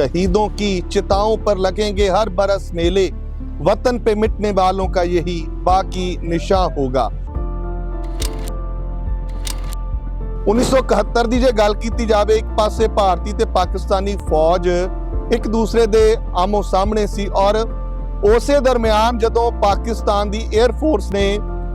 शहीदों की चिताओं पर लगेंगे हर बरस मेले। वतन पे मिटने वालों का यही बाकी निशा होगा। 1971 ਦੀ ਜੇ ਗੱਲ ਕੀਤੀ ਜਾਵੇ ਇੱਕ ਪਾਸੇ ਭਾਰਤੀ ਤੇ ਪਾਕਿਸਤਾਨੀ ਫੌਜ ਇੱਕ ਦੂਸਰੇ ਦੇ ਆਮੋ ਸਾਹਮਣੇ ਸੀ ਔਰ ਉਸੇ ਦਰਮਿਆਨ ਜਦੋਂ ਪਾਕਿਸਤਾਨ ਦੀ 에ਅਰ ਫੋਰਸ ਨੇ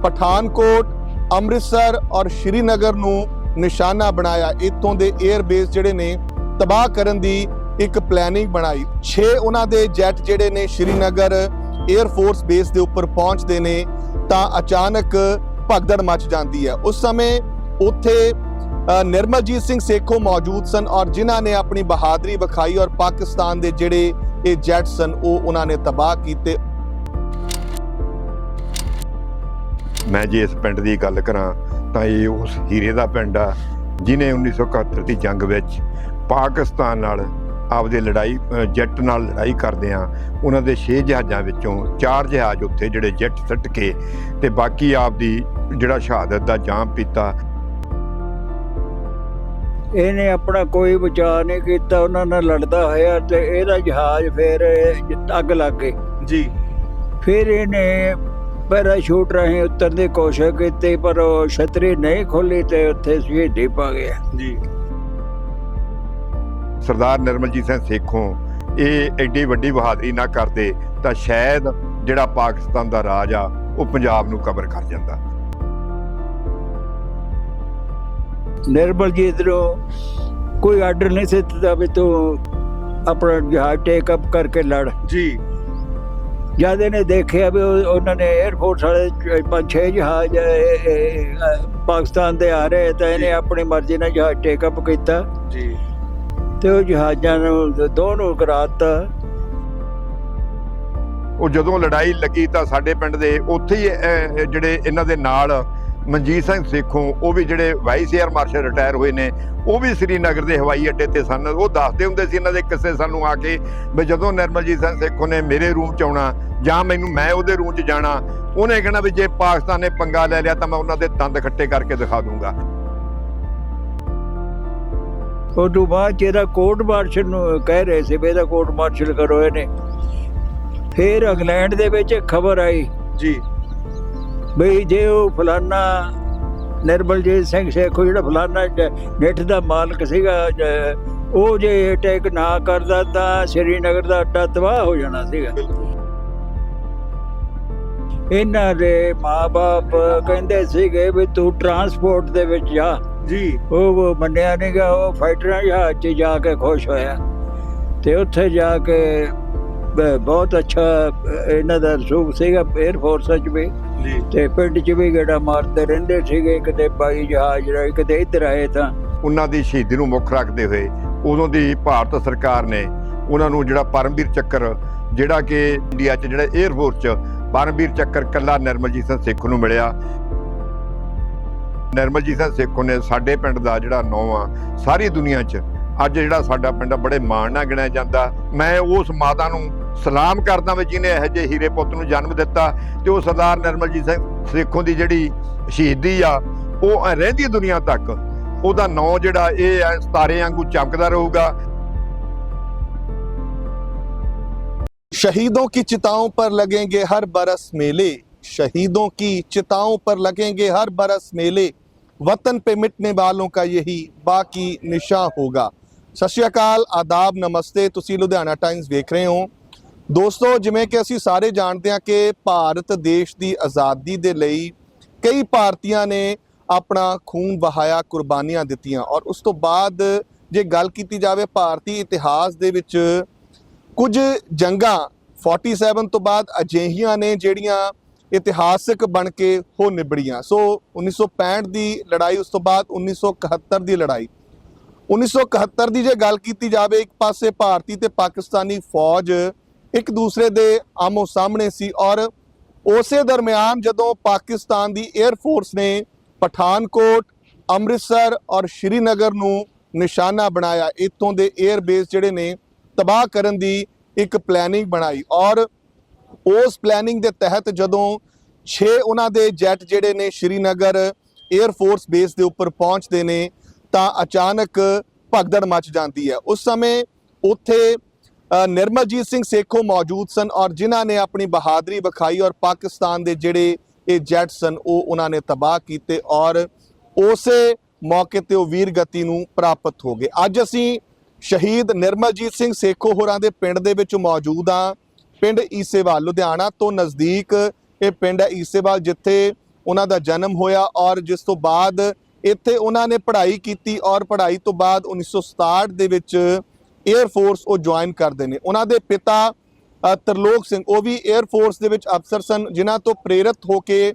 ਪਠਾਨਕੋਟ ਅੰਮ੍ਰਿਤਸਰ ਔਰ ਸ਼੍ਰੀਨਗਰ ਨੂੰ ਨਿਸ਼ਾਨਾ ਬਣਾਇਆ ਇਥੋਂ ਦੇ 에ਅਰ ਬੇਸ ਜਿਹੜੇ ਨੇ ਤਬਾਹ ਕਰਨ ਦੀ ਇੱਕ ਪਲੈਨਿੰਗ ਬਣਾਈ। 6 ਉਹਨਾਂ ਦੇ ਜੈਟ ਜਿਹੜੇ ਨੇ ਸ਼੍ਰੀਨਗਰ 에ਅਰ ਬੇਸ ਦੇ ਉੱਪਰ ਪਹੁੰਚਦੇ ਨੇ, ਤਾਂ ਅਚਾਨਕ ਭਗਦੜ ਮਚ ਜਾਂਦੀ ਹੈ। ਉਸ ਸਮੇਂ ਉੱਥੇ ਨਿਰਮਲਜੀਤ ਸਿੰਘ ਸੇਖੋ ਮੌਜੂਦ ਸਨ ਔਰ ਜਿਨ੍ਹਾਂ ਨੇ ਆਪਣੀ ਬਹਾਦਰੀ ਵਿਖਾਈ ਔਰ ਪਾਕਿਸਤਾਨ ਦੇ ਜਿਹੜੇ ਇਹ ਜੈਟ ਸਨ, ਉਹ ਉਹਨਾਂ ਨੇ ਤਬਾਹ ਕੀਤੇ। ਮੈਂ ਜੇ ਇਸ ਪਿੰਡ ਦੀ ਗੱਲ ਕਰਾਂ, ਤਾਂ ਇਹ ਉਸ ਹੀਰੇ ਦਾ ਪਿੰਡ ਆ, ਜਿਨੇ 1971 ਦੀ ਜੰਗ ਵਿੱਚ ਪਾਕਿਸਤਾਨ ਨਾਲ ਆਪਦੇ ਲੜਾਈ ਜੈਟ ਨਾਲ ਲੜਾਈ ਕਰਦੇ ਆ। ਉਹਨਾਂ ਦੇ 6 ਜਹਾਜ਼ਾਂ ਵਿੱਚੋਂ 4 ਜਹਾਜ਼ ਉੱਥੇ ਜਿਹੜੇ ਜੈਟ ਸੱਟ ਕੇ ਤੇ ਬਾਕੀ ਆਪਦੀ ਜਿਹੜਾ ਸ਼ਹਾਦਤ ਦਾ ਜਾਮ ਪੀਤਾ। ਇਹਨੇ ਆਪਣਾ ਕੋਈ ਬਚਾਅ ਨਹੀਂ ਕੀਤਾ ਉਹਨਾਂ ਨਾਲ ਲੜਦਾ ਹੋਇਆ ਤੇ ਇਹਦਾ ਜਹਾਜ਼ ਫਿਰ ਅੱਗ ਲੱਗ ਗਈ। ਜੀ। ਫਿਰ ਇਹਨੇ ਪੈਰਾਸ਼ੂਟ ਰਾਹੀਂ ਉਤਰਨ ਦੀ ਕੋਸ਼ਿਸ਼ ਕੀਤੀ ਪਰ ਉਹ ਛਤਰੀ ਨਹੀਂ ਖੋਲੀ ਤੇ ਉੱਥੇ ਸ਼ਹੀਦੀ ਪਾ ਗਿਆ। ਜੀ। ਸਰਦਾਰ ਨਿਰਮਲਜੀਤ ਸਿੰਘ ਸੇਖੋਂ ਇਹ ਐਡੀ ਵੱਡੀ ਬਹਾਦਰੀ ਨਾ ਕਰਦੇ ਤਾਂ ਸ਼ਾਇਦ ਜਿਹੜਾ ਪਾਕਿਸਤਾਨ ਦਾ ਰਾਜ ਆ ਉਹ ਪੰਜਾਬ ਨੂੰ ਕਬਰ ਕਰ ਜਾਂਦਾ। ਨਿਰਮਲਜੀਤ ਨੂੰ ਕੋਈ ਆਰਡਰ ਨਹੀਂ ਸੀ ਦਿੱਤਾ ਵੀ ਤੂੰ ਆਪਣਾ ਜਹਾਜ਼ ਟੇਕ ਅਪ ਕਰਕੇ ਲੜ। ਜੀ। ਜਦ ਇਹਨੇ ਦੇਖਿਆ ਵੀ ਉਹ- ਉਹਨਾਂ ਨੇ 에ਅਰਫੋਰਸ ਵਾਲੇ ਪੰਜ ਛੇ ਜਹਾਜ਼ ਪਾਕਿਸਤਾਨ ਦੇ ਆ ਰਹੇ ਤਾਂ ਇਹਨੇ ਆਪਣੀ ਮਰਜ਼ੀ ਨਾਲ ਜਹਾਜ਼ ਟੇਕ ਅਪ ਕੀਤਾ। ਜੀ। ਤੇ ਉਹ ਜਹਾਜ਼ਾਂ ਨੂੰ ਦੋਨੋਂ ਕਰਾਤਾ। ਉਹ ਜਦੋਂ ਲੜਾਈ ਲੱਗੀ ਤਾਂ ਸਾਡੇ ਪਿੰਡ ਦੇ ਉੱਥੇ ਹੀ ਜਿਹੜੇ ਇਹਨਾਂ ਦੇ ਨਾਲ ਮਨਜੀਤ ਸਿੰਘ ਸੇਖੋਂ, ਉਹ ਵੀ ਜਿਹੜੇ ਵਾਈਸ 에ਅਰ ਮਾਰਸ਼ਲ ਰਿਟਾਇਰ ਹੋਏ ਨੇ, ਉਹ ਵੀ ਸ੍ਰੀਨਗਰ ਦੇ ਹਵਾਈ ਅੱਡੇ ਤੇ ਸਨ। ਉਹ ਦੱਸਦੇ ਹੁੰਦੇ ਸੀ ਇਹਨਾਂ ਦੇ ਕਿੱਸੇ ਸਾਨੂੰ ਆ ਕੇ ਵੀ ਜਦੋਂ ਨਿਰਮਲਜੀਤ ਸਿੰਘ ਸੇਖੋਂ ਨੇ ਮੇਰੇ ਰੂਮ 'ਚ ਆਉਣਾ ਜਾਂ ਮੈਨੂੰ ਮੈਂ ਉਹਦੇ ਰੂਮ 'ਚ ਜਾਣਾ, ਉਹਨੇ ਕਹਿਣਾ ਵੀ ਜੇ ਪਾਕਿਸਤਾਨ ਨੇ ਪੰਗਾ ਲੈ ਲਿਆ ਤਾਂ ਮੈਂ ਉਹਨਾਂ ਦੇ ਦੰਦ ਖੱਟੇ ਕਰਕੇ ਦਿਖਾ ਦੂੰਗਾ। ਉਹ ਤੋਂ ਬਾਅਦ ਇਹਦਾ ਕੋਰਟ ਮਾਰਸ਼ਲ ਨੂੰ ਕਹਿ ਰਹੇ ਸੀ ਵੀ ਇਹਦਾ ਕੋਰਟ ਮਾਰਸ਼ਲ ਕਰੋ ਇਹਨੇ। ਫਿਰ ਇੰਗਲੈਂਡ ਦੇ ਵਿੱਚ ਖਬਰ ਆਈ ਜੀ। ਬਈ ਜੇ ਉਹ ਫਲਾਨਾ ਨਿਰਮਲਜੀਤ ਸਿੰਘ ਸੇਖੋ ਜਿਹੜਾ ਫਲਾਨਾ ਨਿੱਠ ਦਾ ਮਾਲਕ ਸੀਗਾ ਉਹ ਜੇ ਅਟੈਕ ਨਾ ਕਰਦਾ ਤਾਂ ਸ਼੍ਰੀਨਗਰ ਦਾ ਅੱਡਾ ਤਬਾਹ ਹੋ ਜਾਣਾ ਸੀਗਾ। ਇਹਨਾਂ ਦੇ ਮਾਪੇ ਕਹਿੰਦੇ ਸੀਗੇ ਵੀ ਤੂੰ ਟਰਾਂਸਪੋਰਟ ਦੇ ਵਿੱਚ ਜਾ। ਜੀ। ਉਹ ਉਹ ਮੰਨਿਆ ਨਹੀਂਗਾ ਉਹ ਫਾਈਟਰਾਂ ਜਹਾਜ਼ 'ਚ ਜਾ ਕੇ ਖੁਸ਼ ਹੋਇਆ। ਤੇ ਉੱਥੇ ਜਾ ਕੇ ਬਹੁਤ ਅੱਛਾ ਇਹਨਾਂ ਦਾ ਰਸੂਖ ਸੀਗਾ 에ਅਰ ਫੋਰਸ 'ਚ ਵੀ। ਤੇ ਪਿੰਡ 'ਚ ਵੀ ਗੇੜਾ ਮਾਰਦੇ ਰਹਿੰਦੇ ਸੀਗੇ ਕਿਤੇ ਬਾਈ ਜਹਾਜ਼ ਰਾਹੀਂ ਕਿਤੇ ਇੱਧਰ ਆਏ ਤਾਂ। ਉਹਨਾਂ ਦੀ ਸ਼ਹੀਦੀ ਨੂੰ ਮੁੱਖ ਰੱਖਦੇ ਹੋਏ ਉਦੋਂ ਦੀ ਭਾਰਤ ਸਰਕਾਰ ਨੇ ਉਹਨਾਂ ਨੂੰ ਜਿਹੜਾ ਪਰਮਵੀਰ ਚੱਕਰ ਜਿਹੜਾ ਕਿ ਇੰਡੀਆ 'ਚ ਜਿਹੜਾ 에ਅਰ ਫੋਰਸ 'ਚ ਪਰਮਵੀਰ ਚੱਕਰ ਕੱਲਾ ਨਿਰਮਲਜੀਤ ਸਿੰਘ ਸੇਖੋਂ ਨੂੰ ਮਿਲਿਆ। ਨਿਰਮਲਜੀਤ ਸਿੰਘ ਸੇਖੋਂ ਨੇ ਸਾਡੇ ਪਿੰਡ ਦਾ ਜਿਹੜਾ ਨਾਂ ਆ ਸਾਰੀ ਦੁਨੀਆ 'ਚ ਅੱਜ ਜਿਹੜਾ ਸਾਡਾ ਪਿੰਡ ਆ, ਬੜੇ ਮਾਣ ਨਾਲ ਗਿਣਿਆ ਜਾਂਦਾ ਮੈਂ ਉਸ ਮਾਤਾ ਨੂੰ ਸਲਾਮ ਕਰਦਾ ਵੀ ਜਿਹਨੇ ਇਹੋ ਜਿਹੇ ਹੀਰੇ ਪੁੱਤ ਨੂੰ ਜਨਮ ਦਿੱਤਾ ਤੇ ਉਹ ਸਰਦਾਰ ਨਿਰਮਲਜੀਤ ਸਿੰਘ ਸੇਖੋਂ ਦੀ ਜਿਹੜੀ ਸ਼ਹੀਦੀ ਆ ਉਹ ਰਹਿੰਦੀ ਦੁਨੀਆ ਤੱਕ ਉਹਦਾ ਨਾਂ ਜਿਹੜਾ ਇਹ ਹੈ ਸਤਾਰੇ ਵਾਂਗੂ ਚਮਕਦਾ ਰਹੂਗਾ शहीदों की चिताओं पर लगेंगे हर बरस मेले शहीदों की चिताओं पर लगेंगे हर बरस मेले वतन पे मिटने वालों का यही बाकी निशान ਹੋਗਾ ਸਤਿ ਸ਼੍ਰੀ ਅਕਾਲ ਆਦਾਬ ਨਮਸਤੇ ਤੁਸੀਂ ਲੁਧਿਆਣਾ ਟਾਈਮਸ ਵੇਖ ਰਹੇ ਹੋ ਦੋਸਤੋ ਜਿਵੇਂ ਕਿ ਅਸੀਂ ਸਾਰੇ ਜਾਣਦੇ ਹਾਂ ਕਿ ਭਾਰਤ ਦੇਸ਼ ਦੀ ਆਜ਼ਾਦੀ ਦੇ ਲਈ ਕਈ ਭਾਰਤੀਆਂ ਨੇ ਆਪਣਾ ਖੂਨ ਵਹਾਇਆ ਕੁਰਬਾਨੀਆਂ ਦਿੱਤੀਆਂ ਔਰ ਉਸ ਤੋਂ ਬਾਅਦ ਜੇ ਗੱਲ ਕੀਤੀ ਜਾਵੇ ਭਾਰਤੀ ਇਤਿਹਾਸ ਦੇ ਵਿੱਚ ਕੁਝ ਜੰਗਾਂ 47 ਤੋਂ ਬਾਅਦ ਅਜਿਹੀਆਂ ਨੇ ਜਿਹੜੀਆਂ ਇਤਿਹਾਸਕ ਬਣ ਕੇ ਹੋ ਨਿਬੜੀਆਂ। ਸੋ 1965 ਦੀ ਲੜਾਈ, ਉਸ ਤੋਂ ਬਾਅਦ 1971 ਦੀ ਲੜਾਈ। 1971 ਦੀ ਜੇ ਗੱਲ ਕੀਤੀ ਜਾਵੇ, ਇੱਕ ਪਾਸੇ ਭਾਰਤੀ ਤੇ ਪਾਕਿਸਤਾਨੀ ਫੌਜ ਇੱਕ ਦੂਸਰੇ ਦੇ ਆਮੋ ਸਾਹਮਣੇ ਸੀ ਔਰ ਉਸੇ ਦਰਮਿਆਨ ਜਦੋਂ ਪਾਕਿਸਤਾਨ ਦੀ 에ਅਰ ਫੋਰਸ ਨੇ ਪਠਾਨਕੋਟ, ਅੰਮ੍ਰਿਤਸਰ ਔਰ ਸ਼੍ਰੀਨਗਰ ਨੂੰ ਨਿਸ਼ਾਨਾ ਬਣਾਇਆ ਇਤੋਂ ਦੇ 에ਅਰ ਬੇਸ ਜਿਹੜੇ ਨੇ ਤਬਾਹ ਕਰਨ ਦੀ ਇੱਕ ਪਲੈਨਿੰਗ ਬਣਾਈ ਔਰ ਉਸ ਪਲੈਨਿੰਗ ਦੇ ਤਹਿਤ ਜਦੋਂ 6 ਉਹਨਾਂ ਦੇ ਜੈਟ ਜਿਹੜੇ ਨੇ ਸ਼੍ਰੀਨਗਰ 에ਅਰ ਫੋਰਸ ਬੇਸ ਦੇ ਉੱਪਰ ਪਹੁੰਚਦੇ ਨੇ, ਤਾਂ ਅਚਾਨਕ ਭਗਦੜ ਮਚ ਜਾਂਦੀ ਹੈ। ਉਸ ਸਮੇਂ ਉੱਥੇ ਨਿਰਮਲਜੀਤ ਸਿੰਘ ਸੇਖੋ ਮੌਜੂਦ ਸਨ ਔਰ ਜਿਨ੍ਹਾਂ ਨੇ ਆਪਣੀ ਬਹਾਦਰੀ ਵਿਖਾਈ ਔਰ ਪਾਕਿਸਤਾਨ ਦੇ ਜਿਹੜੇ ਇਹ ਜੈਟ ਸਨ, ਉਹ ਉਹਨਾਂ ਨੇ ਤਬਾਹ ਕੀਤੇ ਔਰ ਉਸੇ ਮੌਕੇ ਤੇ ਉਹ ਵੀਰ ਗਤੀ ਨੂੰ ਪ੍ਰਾਪਤ ਹੋ ਗਏ। ਅੱਜ ਅਸੀਂ ਸ਼ਹੀਦ ਨਿਰਮਲਜੀਤ ਸਿੰਘ ਸੇਖੋ ਹੋਰਾਂ ਦੇ ਪਿੰਡ ਦੇ ਵਿੱਚ ਮੌਜੂਦ ਹਾਂ। ਪਿੰਡ ਈਸੇਵਾਲ, ਲੁਧਿਆਣਾ ਤੋਂ ਨਜ਼ਦੀਕ ਇਹ ਪਿੰਡ ਹੈ ਈਸੇਵਾਲ, ਜਿੱਥੇ ਉਹਨਾਂ ਦਾ ਜਨਮ ਹੋਇਆ ਔਰ ਜਿਸ ਤੋਂ ਬਾਅਦ ਇੱਥੇ ਉਹਨਾਂ ਨੇ ਪੜ੍ਹਾਈ ਕੀਤੀ ਔਰ ਪੜ੍ਹਾਈ ਤੋਂ ਬਾਅਦ 1967 ਦੇ ਵਿੱਚ 에ਅਰ ਫੋਰਸ ਉਹ ਜੁਆਇਨ ਕਰਦੇ ਨੇ। ਉਹਨਾਂ ਦੇ ਪਿਤਾ ਤਰਲੋਕ ਸਿੰਘ, ਉਹ ਵੀ 에ਅਰ ਫੋਰਸ ਦੇ ਵਿੱਚ ਅਫਸਰ ਸਨ, ਜਿਨ੍ਹਾਂ ਤੋਂ ਪ੍ਰੇਰਿਤ ਹੋ ਕੇ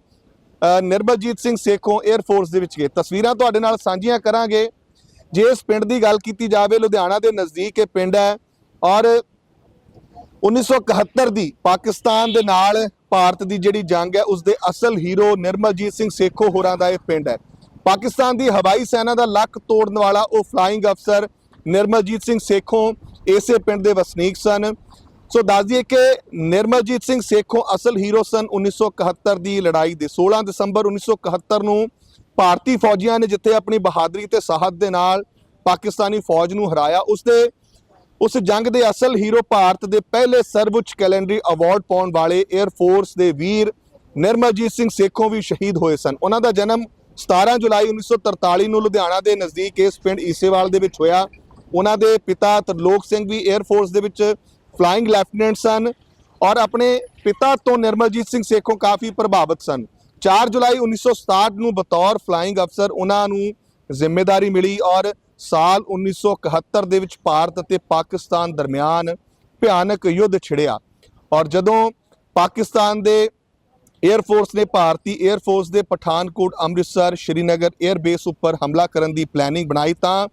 ਨਿਰਮਲਜੀਤ ਸਿੰਘ ਸੇਖੋਂ 에ਅਰ ਫੋਰਸ ਦੇ ਵਿੱਚ ਗਏ। ਤਸਵੀਰਾਂ ਤੁਹਾਡੇ ਨਾਲ ਸਾਂਝੀਆਂ ਕਰਾਂਗੇ। ਜੇ ਇਸ ਪਿੰਡ ਦੀ ਗੱਲ ਕੀਤੀ ਜਾਵੇ, ਲੁਧਿਆਣਾ ਦੇ ਨਜ਼ਦੀਕ ਇਹ ਪਿੰਡ ਹੈ ਔਰ 1971 ਦੀ ਪਾਕਿਸਤਾਨ ਦੇ ਨਾਲ ਭਾਰਤ ਦੀ ਜਿਹੜੀ ਜੰਗ ਹੈ ਉਸ ਦੇ ਅਸਲ ਹੀਰੋ ਨਿਰਮਲਜੀਤ ਸਿੰਘ ਸੇਖੋ ਹੋਰਾਂ ਦਾ ਇਹ ਪਿੰਡ ਹੈ। ਪਾਕਿਸਤਾਨ ਦੀ ਹਵਾਈ ਸੈਨਾ ਦਾ ਲੱਕ ਤੋੜਨ ਵਾਲਾ ਉਹ ਫਲਾਈਂਗ ਅਫਸਰ ਨਿਰਮਲਜੀਤ ਸਿੰਘ ਸੇਖੋਂ ਇਸੇ ਪਿੰਡ ਦੇ ਵਸਨੀਕ ਸਨ। ਸੋ ਦੱਸ ਦਈਏ ਕਿ ਨਿਰਮਲਜੀਤ ਸਿੰਘ ਸੇਖੋਂ ਅਸਲ ਹੀਰੋ ਸਨ 1971 ਦੀ ਲੜਾਈ ਦੇ 16 ਦਸੰਬਰ 1971 ਨੂੰ ਭਾਰਤੀ ਫੌਜੀਆਂ ਨੇ ਜਿੱਥੇ ਆਪਣੀ ਬਹਾਦਰੀ ਤੇ ਸਾਹਸ ਦੇ ਨਾਲ ਪਾਕਿਸਤਾਨੀ ਫੌਜ ਨੂੰ ਹਰਾਇਆ ਉਸ ਦੇ ਉਸ ਜੰਗ ਦੇ ਅਸਲ ਹੀਰੋ ਭਾਰਤ ਦੇ ਪਹਿਲੇ ਸਰਵਉੱਚ ਕੈਲੰਡਰੀ ਅਵਾਰਡ ਪਾਉਣ ਵਾਲੇ 에ਅਰ ਫੋਰਸ ਦੇ ਵੀਰ ਨਿਰਮਲਜੀਤ ਸਿੰਘ ਸੇਖੋਂ ਵੀ ਸ਼ਹੀਦ ਹੋਏ ਸਨ। ਉਹਨਾਂ ਦਾ ਜਨਮ 17 ਜੁਲਾਈ 1943 ਨੂੰ ਲੁਧਿਆਣਾ ਦੇ ਨਜ਼ਦੀਕ ਇਸ ਪਿੰਡ ਈਸੇਵਾਲ ਦੇ ਵਿੱਚ ਹੋਇਆ। ਉਹਨਾਂ ਦੇ ਪਿਤਾ ਤਰਲੋਕ ਸਿੰਘ ਵੀ 에ਅਰ ਫੋਰਸ ਦੇ ਵਿੱਚ ਫਲਾਈਂਗ ਲੈਫਟੀਨੈਂਟ ਸਨ ਔਰ ਆਪਣੇ ਪਿਤਾ ਤੋਂ ਨਿਰਮਲਜੀਤ ਸਿੰਘ ਸੇਖੋਂ ਕਾਫੀ ਪ੍ਰਭਾਵਿਤ ਸਨ। 4 ਜੁਲਾਈ 1967 ਨੂੰ ਬਤੌਰ ਫਲਾਈਂਗ ਅਫਸਰ ਉਹਨਾਂ ਨੂੰ ਜ਼ਿੰਮੇਵਾਰੀ ਮਿਲੀ ਔਰ ਸਾਲ 1971 ਦੇ ਵਿੱਚ ਭਾਰਤ ਅਤੇ ਪਾਕਿਸਤਾਨ ਦਰਮਿਆਨ ਭਿਆਨਕ ਯੁੱਧ ਛਿੜਿਆ ਔਰ ਜਦੋਂ ਪਾਕਿਸਤਾਨ ਦੇ 에ਅਰ ਫੋਰਸ ਨੇ ਭਾਰਤੀ 에ਅਰ ਫੋਰਸ ਦੇ ਪਠਾਨਕੋਟ, ਅੰਮ੍ਰਿਤਸਰ, ਸ਼੍ਰੀਨਗਰ 에ਅਰ ਬੇਸ ਉੱਪਰ ਹਮਲਾ ਕਰਨ ਦੀ ਪਲੈਨਿੰਗ ਬਣਾਈ ਤਾਂ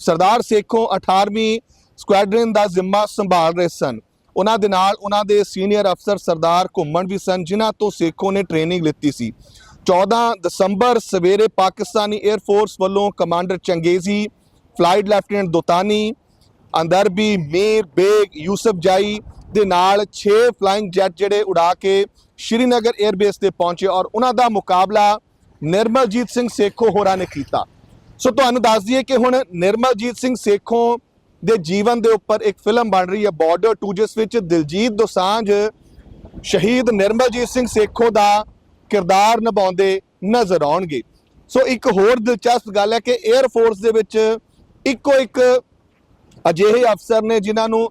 ਸਰਦਾਰ ਸੇਖੋਂ 18ਵੀਂ ਸਕੁਐਡਰਨ ਦਾ ਜ਼ਿੰਮਾ ਸੰਭਾਲ ਰਹੇ ਸਨ। ਉਹਨਾਂ ਦੇ ਨਾਲ ਉਹਨਾਂ ਦੇ ਸੀਨੀਅਰ ਅਫਸਰ ਸਰਦਾਰ ਘੁੰਮਣ ਵੀ ਸਨ, ਜਿਨ੍ਹਾਂ ਤੋਂ ਸੇਖੋਂ ਨੇ ਟ੍ਰੇਨਿੰਗ ਲਿੱਤੀ ਸੀ। 14 ਦਸੰਬਰ ਸਵੇਰੇ ਪਾਕਿਸਤਾਨੀ 에ਅਰ ਫੋਰਸ ਵੱਲੋਂ commander Changezi flight lieutenant Dotani Andrabi Mir, Baig, Yousafzai ਦੇ ਨਾਲ 6 ਫਲਾਈਂਗ ਜੈਟ ਜਿਹੜੇ ਉਡਾ ਕੇ ਸ਼੍ਰੀਨਗਰ 에ਅਰਬੇਸ ਤੇ ਪਹੁੰਚੇ ਔਰ ਉਹਨਾਂ ਦਾ ਮੁਕਾਬਲਾ ਨਿਰਮਲਜੀਤ ਸਿੰਘ ਸੇਖੋ ਹੋਰਾਂ ਨੇ ਕੀਤਾ। ਸੋ ਤੁਹਾਨੂੰ ਦੱਸ ਦਈਏ ਕਿ ਹੁਣ ਨਿਰਮਲਜੀਤ ਸਿੰਘ ਸੇਖੋ ਦੇ ਜੀਵਨ ਦੇ ਉੱਪਰ ਇੱਕ ਫਿਲਮ ਬਣ ਰਹੀ ਹੈ ਬਾਰਡਰ ਟੂ ਜਿਸ ਵਿੱਚ ਦਿਲਜੀਤ ਦੋਸਾਂਝ ਸ਼ਹੀਦ ਨਿਰਮਲਜੀਤ ਸਿੰਘ ਸੇਖੋ ਦਾ ਕਿਰਦਾਰ ਨਿਭਾਉਂਦੇ ਨਜ਼ਰ ਆਉਣਗੇ। ਸੋ ਇੱਕ ਹੋਰ ਦਿਲਚਸਪ ਗੱਲ ਹੈ ਕਿ 에ਅਰ ਫੋਰਸ ਦੇ ਵਿੱਚ ਇੱਕੋ ਇੱਕ ਅਜਿਹੇ ਅਫਸਰ ਨੇ ਜਿਨ੍ਹਾਂ ਨੂੰ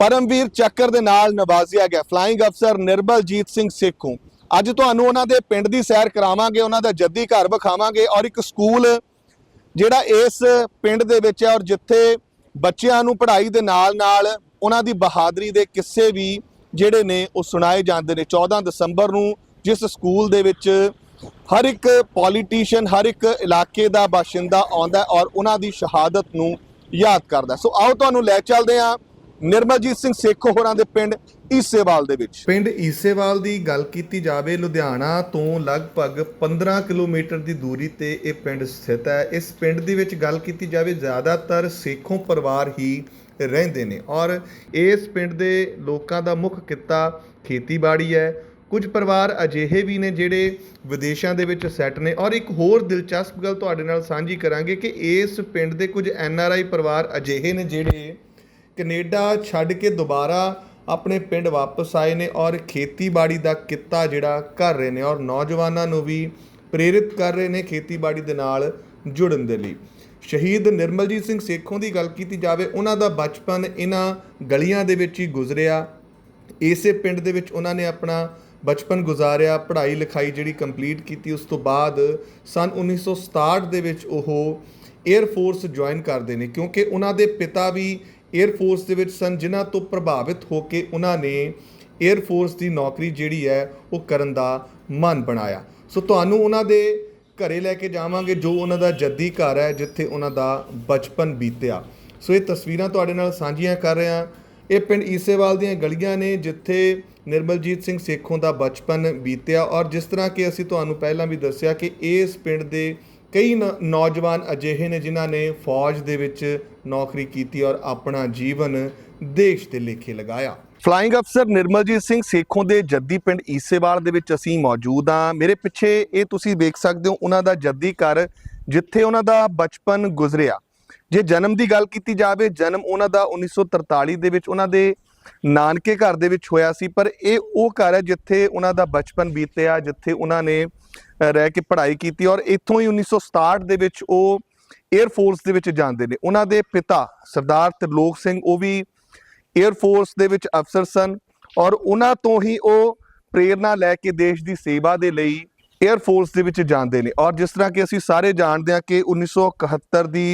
ਪਰਮਵੀਰ ਚੱਕਰ ਦੇ ਨਾਲ ਨਵਾਜ਼ਿਆ ਗਿਆ। ਫਲਾਈਂਗ ਅਫਸਰ ਨਿਰਬਲਜੀਤ ਸਿੰਘ ਸੇਖੂ। ਅੱਜ ਤੁਹਾਨੂੰ ਉਹਨਾਂ ਦੇ ਪਿੰਡ ਦੀ ਸੈਰ ਕਰਾਵਾਂਗੇ, ਉਹਨਾਂ ਦਾ ਜੱਦੀ ਘਰ ਵਿਖਾਵਾਂਗੇ ਔਰ ਇੱਕ ਸਕੂਲ ਜਿਹੜਾ ਇਸ ਪਿੰਡ ਦੇ ਵਿੱਚ ਹੈ ਔਰ ਜਿੱਥੇ ਬੱਚਿਆਂ ਨੂੰ ਪੜ੍ਹਾਈ ਦੇ ਨਾਲ ਨਾਲ ਉਹਨਾਂ ਦੀ ਬਹਾਦਰੀ ਦੇ ਕਿੱਸੇ ਵੀ ਜਿਹੜੇ ਨੇ ਉਹ ਸੁਣਾਏ ਜਾਂਦੇ ਨੇ। 14 ਦਸੰਬਰ ਨੂੰ ਜਿਸ ਸਕੂਲ ਦੇ ਵਿੱਚ ਹਰ ਇੱਕ ਪੋਲੀਟੀਸ਼ੀਅਨ ਹਰ ਇੱਕ ਇਲਾਕੇ ਦਾ ਬਾਸ਼ਿੰਦਾ ਆਉਂਦਾ ਔਰ ਉਹਨਾਂ ਦੀ ਸ਼ਹਾਦਤ ਨੂੰ ਯਾਦ ਕਰਦਾ ਸੋ ਆਓ ਤੁਹਾਨੂੰ ਲੈ ਚੱਲਦੇ ਹਾਂ ਨਿਰਮਲਜੀਤ ਸਿੰਘ ਸੇਖੋਂ ਹੋਰਾਂ ਦੇ ਪਿੰਡ ਈਸੇਵਾਲ ਦੇ ਵਿੱਚ। ਪਿੰਡ ਈਸੇਵਾਲ ਦੀ ਗੱਲ ਕੀਤੀ ਜਾਵੇ, ਲੁਧਿਆਣਾ ਤੋਂ ਲਗਭਗ 15 ਕਿਲੋਮੀਟਰ ਦੀ ਦੂਰੀ ਤੇ ਇਹ ਪਿੰਡ ਸਥਿਤ ਹੈ। ਇਸ ਪਿੰਡ ਦੇ ਵਿੱਚ ਗੱਲ ਕੀਤੀ ਜਾਵੇ, ਜ਼ਿਆਦਾਤਰ ਸੇਖੋਂ ਪਰਿਵਾਰ ਹੀ ਰਹਿੰਦੇ ਨੇ ਔਰ ਇਸ ਪਿੰਡ ਦੇ ਲੋਕਾਂ ਦਾ ਮੁੱਖ ਕਿੱਤਾ ਖੇਤੀਬਾੜੀ ਹੈ। ਕੁਝ ਪਰਿਵਾਰ ਅਜਿਹੇ ਵੀ ਨੇ ਜਿਹੜੇ ਵਿਦੇਸ਼ਾਂ ਦੇ ਵਿੱਚ ਸੈੱਟ ਨੇ। ਔਰ ਇੱਕ ਹੋਰ ਦਿਲਚਸਪ ਗੱਲ ਤੁਹਾਡੇ ਨਾਲ ਸਾਂਝੀ ਕਰਾਂਗੇ ਕਿ ਇਸ ਪਿੰਡ ਦੇ ਕੁਝ ਐਨ ਆਰ ਆਈ ਪਰਿਵਾਰ ਅਜਿਹੇ ਨੇ ਜਿਹੜੇ ਕੈਨੇਡਾ ਛੱਡ ਕੇ ਦੁਬਾਰਾ ਆਪਣੇ ਪਿੰਡ ਵਾਪਸ ਆਏ ਨੇ ਔਰ ਖੇਤੀਬਾੜੀ ਦਾ ਕਿੱਤਾ ਜਿਹੜਾ ਕਰ ਰਹੇ ਨੇ ਔਰ ਨੌਜਵਾਨਾਂ ਨੂੰ ਵੀ ਪ੍ਰੇਰਿਤ ਕਰ ਰਹੇ ਨੇ ਖੇਤੀਬਾੜੀ ਦੇ ਨਾਲ ਜੁੜਨ ਦੇ ਲਈ। ਸ਼ਹੀਦ ਨਿਰਮਲਜੀਤ ਸਿੰਘ ਸੇਖੋਂ ਦੀ ਗੱਲ ਕੀਤੀ ਜਾਵੇ, ਉਹਨਾਂ ਦਾ ਬਚਪਨ ਇਹਨਾਂ ਗਲੀਆਂ ਦੇ ਵਿੱਚ ਹੀ ਗੁਜ਼ਰਿਆ। ਇਸੇ ਪਿੰਡ ਦੇ ਵਿੱਚ ਉਹਨਾਂ ਨੇ ਆਪਣਾ ਬਚਪਨ ਗੁਜ਼ਾਰਿਆ, ਪੜ੍ਹਾਈ ਲਿਖਾਈ ਜਿਹੜੀ ਕੰਪਲੀਟ ਕੀਤੀ, ਉਸ ਤੋਂ ਬਾਅਦ ਸਨ 1967 ਦੇ ਵਿੱਚ ਉਹ 에ਅਰ ਫੋਰਸ ਜੁਆਇਨ ਕਰਦੇ ਨੇ, ਕਿਉਂਕਿ ਉਹਨਾਂ ਦੇ ਪਿਤਾ ਵੀ 에ਅਰ ਫੋਰਸ ਦੇ ਵਿੱਚ ਸਨ, ਜਿਨ੍ਹਾਂ ਤੋਂ ਪ੍ਰਭਾਵਿਤ ਹੋ ਕੇ ਉਹਨਾਂ ਨੇ 에ਅਰ ਫੋਰਸ ਦੀ ਨੌਕਰੀ ਜਿਹੜੀ ਹੈ, ਉਹ ਕਰਨ ਦਾ ਮਨ ਬਣਾਇਆ। ਸੋ ਤੁਹਾਨੂੰ ਉਹਨਾਂ ਦੇ ਘਰੇ ਲੈ ਕੇ ਜਾਵਾਂਗੇ, ਜੋ ਉਹਨਾਂ ਦਾ ਜੱਦੀ ਘਰ ਹੈ, ਜਿੱਥੇ ਉਹਨਾਂ ਦਾ ਬਚਪਨ ਬੀਤਿਆ। ਸੋ ਇਹ ਤਸਵੀਰਾਂ ਤੁਹਾਡੇ ਨਾਲ ਸਾਂਝੀਆਂ ਕਰ ਰਿਹਾ ਇਹ ਪਿੰਡ ਈਸੇਵਾਲ ਦੀਆਂ ਗਲੀਆਂ ਨੇ, ਜਿੱਥੇ ਨਿਰਮਲਜੀਤ ਸਿੰਘ ਸੇਖੋਂ ਦਾ ਬਚਪਨ ਬੀਤਿਆ ਔਰ ਜਿਸ ਤਰ੍ਹਾਂ ਕਿ ਅਸੀਂ ਤੁਹਾਨੂੰ ਪਹਿਲਾਂ ਵੀ ਦੱਸਿਆ ਕਿ ਇਸ ਪਿੰਡ ਦੇ ਕਈ ਨ- ਨੌਜਵਾਨ ਅਜਿਹੇ ਨੇ ਜਿਨ੍ਹਾਂ ਨੇ ਫੌਜ ਦੇ ਵਿੱਚ ਨੌਕਰੀ ਕੀਤੀ ਔਰ ਆਪਣਾ ਜੀਵਨ ਦੇਸ਼ ਦੇ ਲੇਖੇ ਲਗਾਇਆ। ਫਲਾਈਂਗ ਅਫਸਰ ਨਿਰਮਲਜੀਤ ਸਿੰਘ ਸੇਖੋਂ ਦੇ ਜੱਦੀ ਪਿੰਡ ਈਸੇਵਾਲ ਦੇ ਵਿੱਚ ਅਸੀਂ ਮੌਜੂਦ ਹਾਂ। ਮੇਰੇ ਪਿੱਛੇ ਇਹ ਤੁਸੀਂ ਵੇਖ ਸਕਦੇ ਹੋ, ਉਹਨਾਂ ਦਾ ਜੱਦੀ ਘਰ ਜਿੱਥੇ ਉਹਨਾਂ ਦਾ ਬਚਪਨ ਗੁਜ਼ਰਿਆ। ਜੇ ਜਨਮ ਦੀ ਗੱਲ ਕੀਤੀ ਜਾਵੇ, ਜਨਮ ਉਹਨਾਂ ਦਾ 1943 ਦੇ ਵਿੱਚ ਉਹਨਾਂ ਦੇ ਨਾਨਕੇ ਘਰ ਦੇ ਵਿੱਚ ਹੋਇਆ ਸੀ, ਪਰ ਇਹ ਉਹ ਘਰ ਹੈ ਜਿੱਥੇ ਉਹਨਾਂ ਦਾ ਬਚਪਨ ਬੀਤਿਆ, ਜਿੱਥੇ ਉਹਨਾਂ ਨੇ ਰਹਿ ਕੇ ਪੜ੍ਹਾਈ ਕੀਤੀ ਔਰ ਇੱਥੋਂ ਹੀ 1967 ਦੇ ਵਿੱਚ ਉਹ 에ਅਰ ਫੋਰਸ ਦੇ ਵਿੱਚ ਜਾਂਦੇ ਨੇ। ਉਹਨਾਂ ਦੇ ਪਿਤਾ ਸਰਦਾਰ ਤਰਲੋਕ ਸਿੰਘ, ਉਹ ਵੀ 에ਅਰ ਫੋਰਸ ਦੇ ਵਿੱਚ ਅਫਸਰ ਸਨ ਔਰ ਉਹਨਾਂ ਤੋਂ ਹੀ ਉਹ ਪ੍ਰੇਰਣਾ ਲੈ ਕੇ ਦੇਸ਼ ਦੀ ਸੇਵਾ ਦੇ ਲਈ 에ਅਰ ਫੋਰਸ ਦੇ ਵਿੱਚ ਜਾਂਦੇ ਨੇ। ਔਰ ਜਿਸ ਤਰ੍ਹਾਂ ਕਿ ਅਸੀਂ ਸਾਰੇ ਜਾਣਦੇ ਹਾਂ ਕਿ 1971 ਦੀ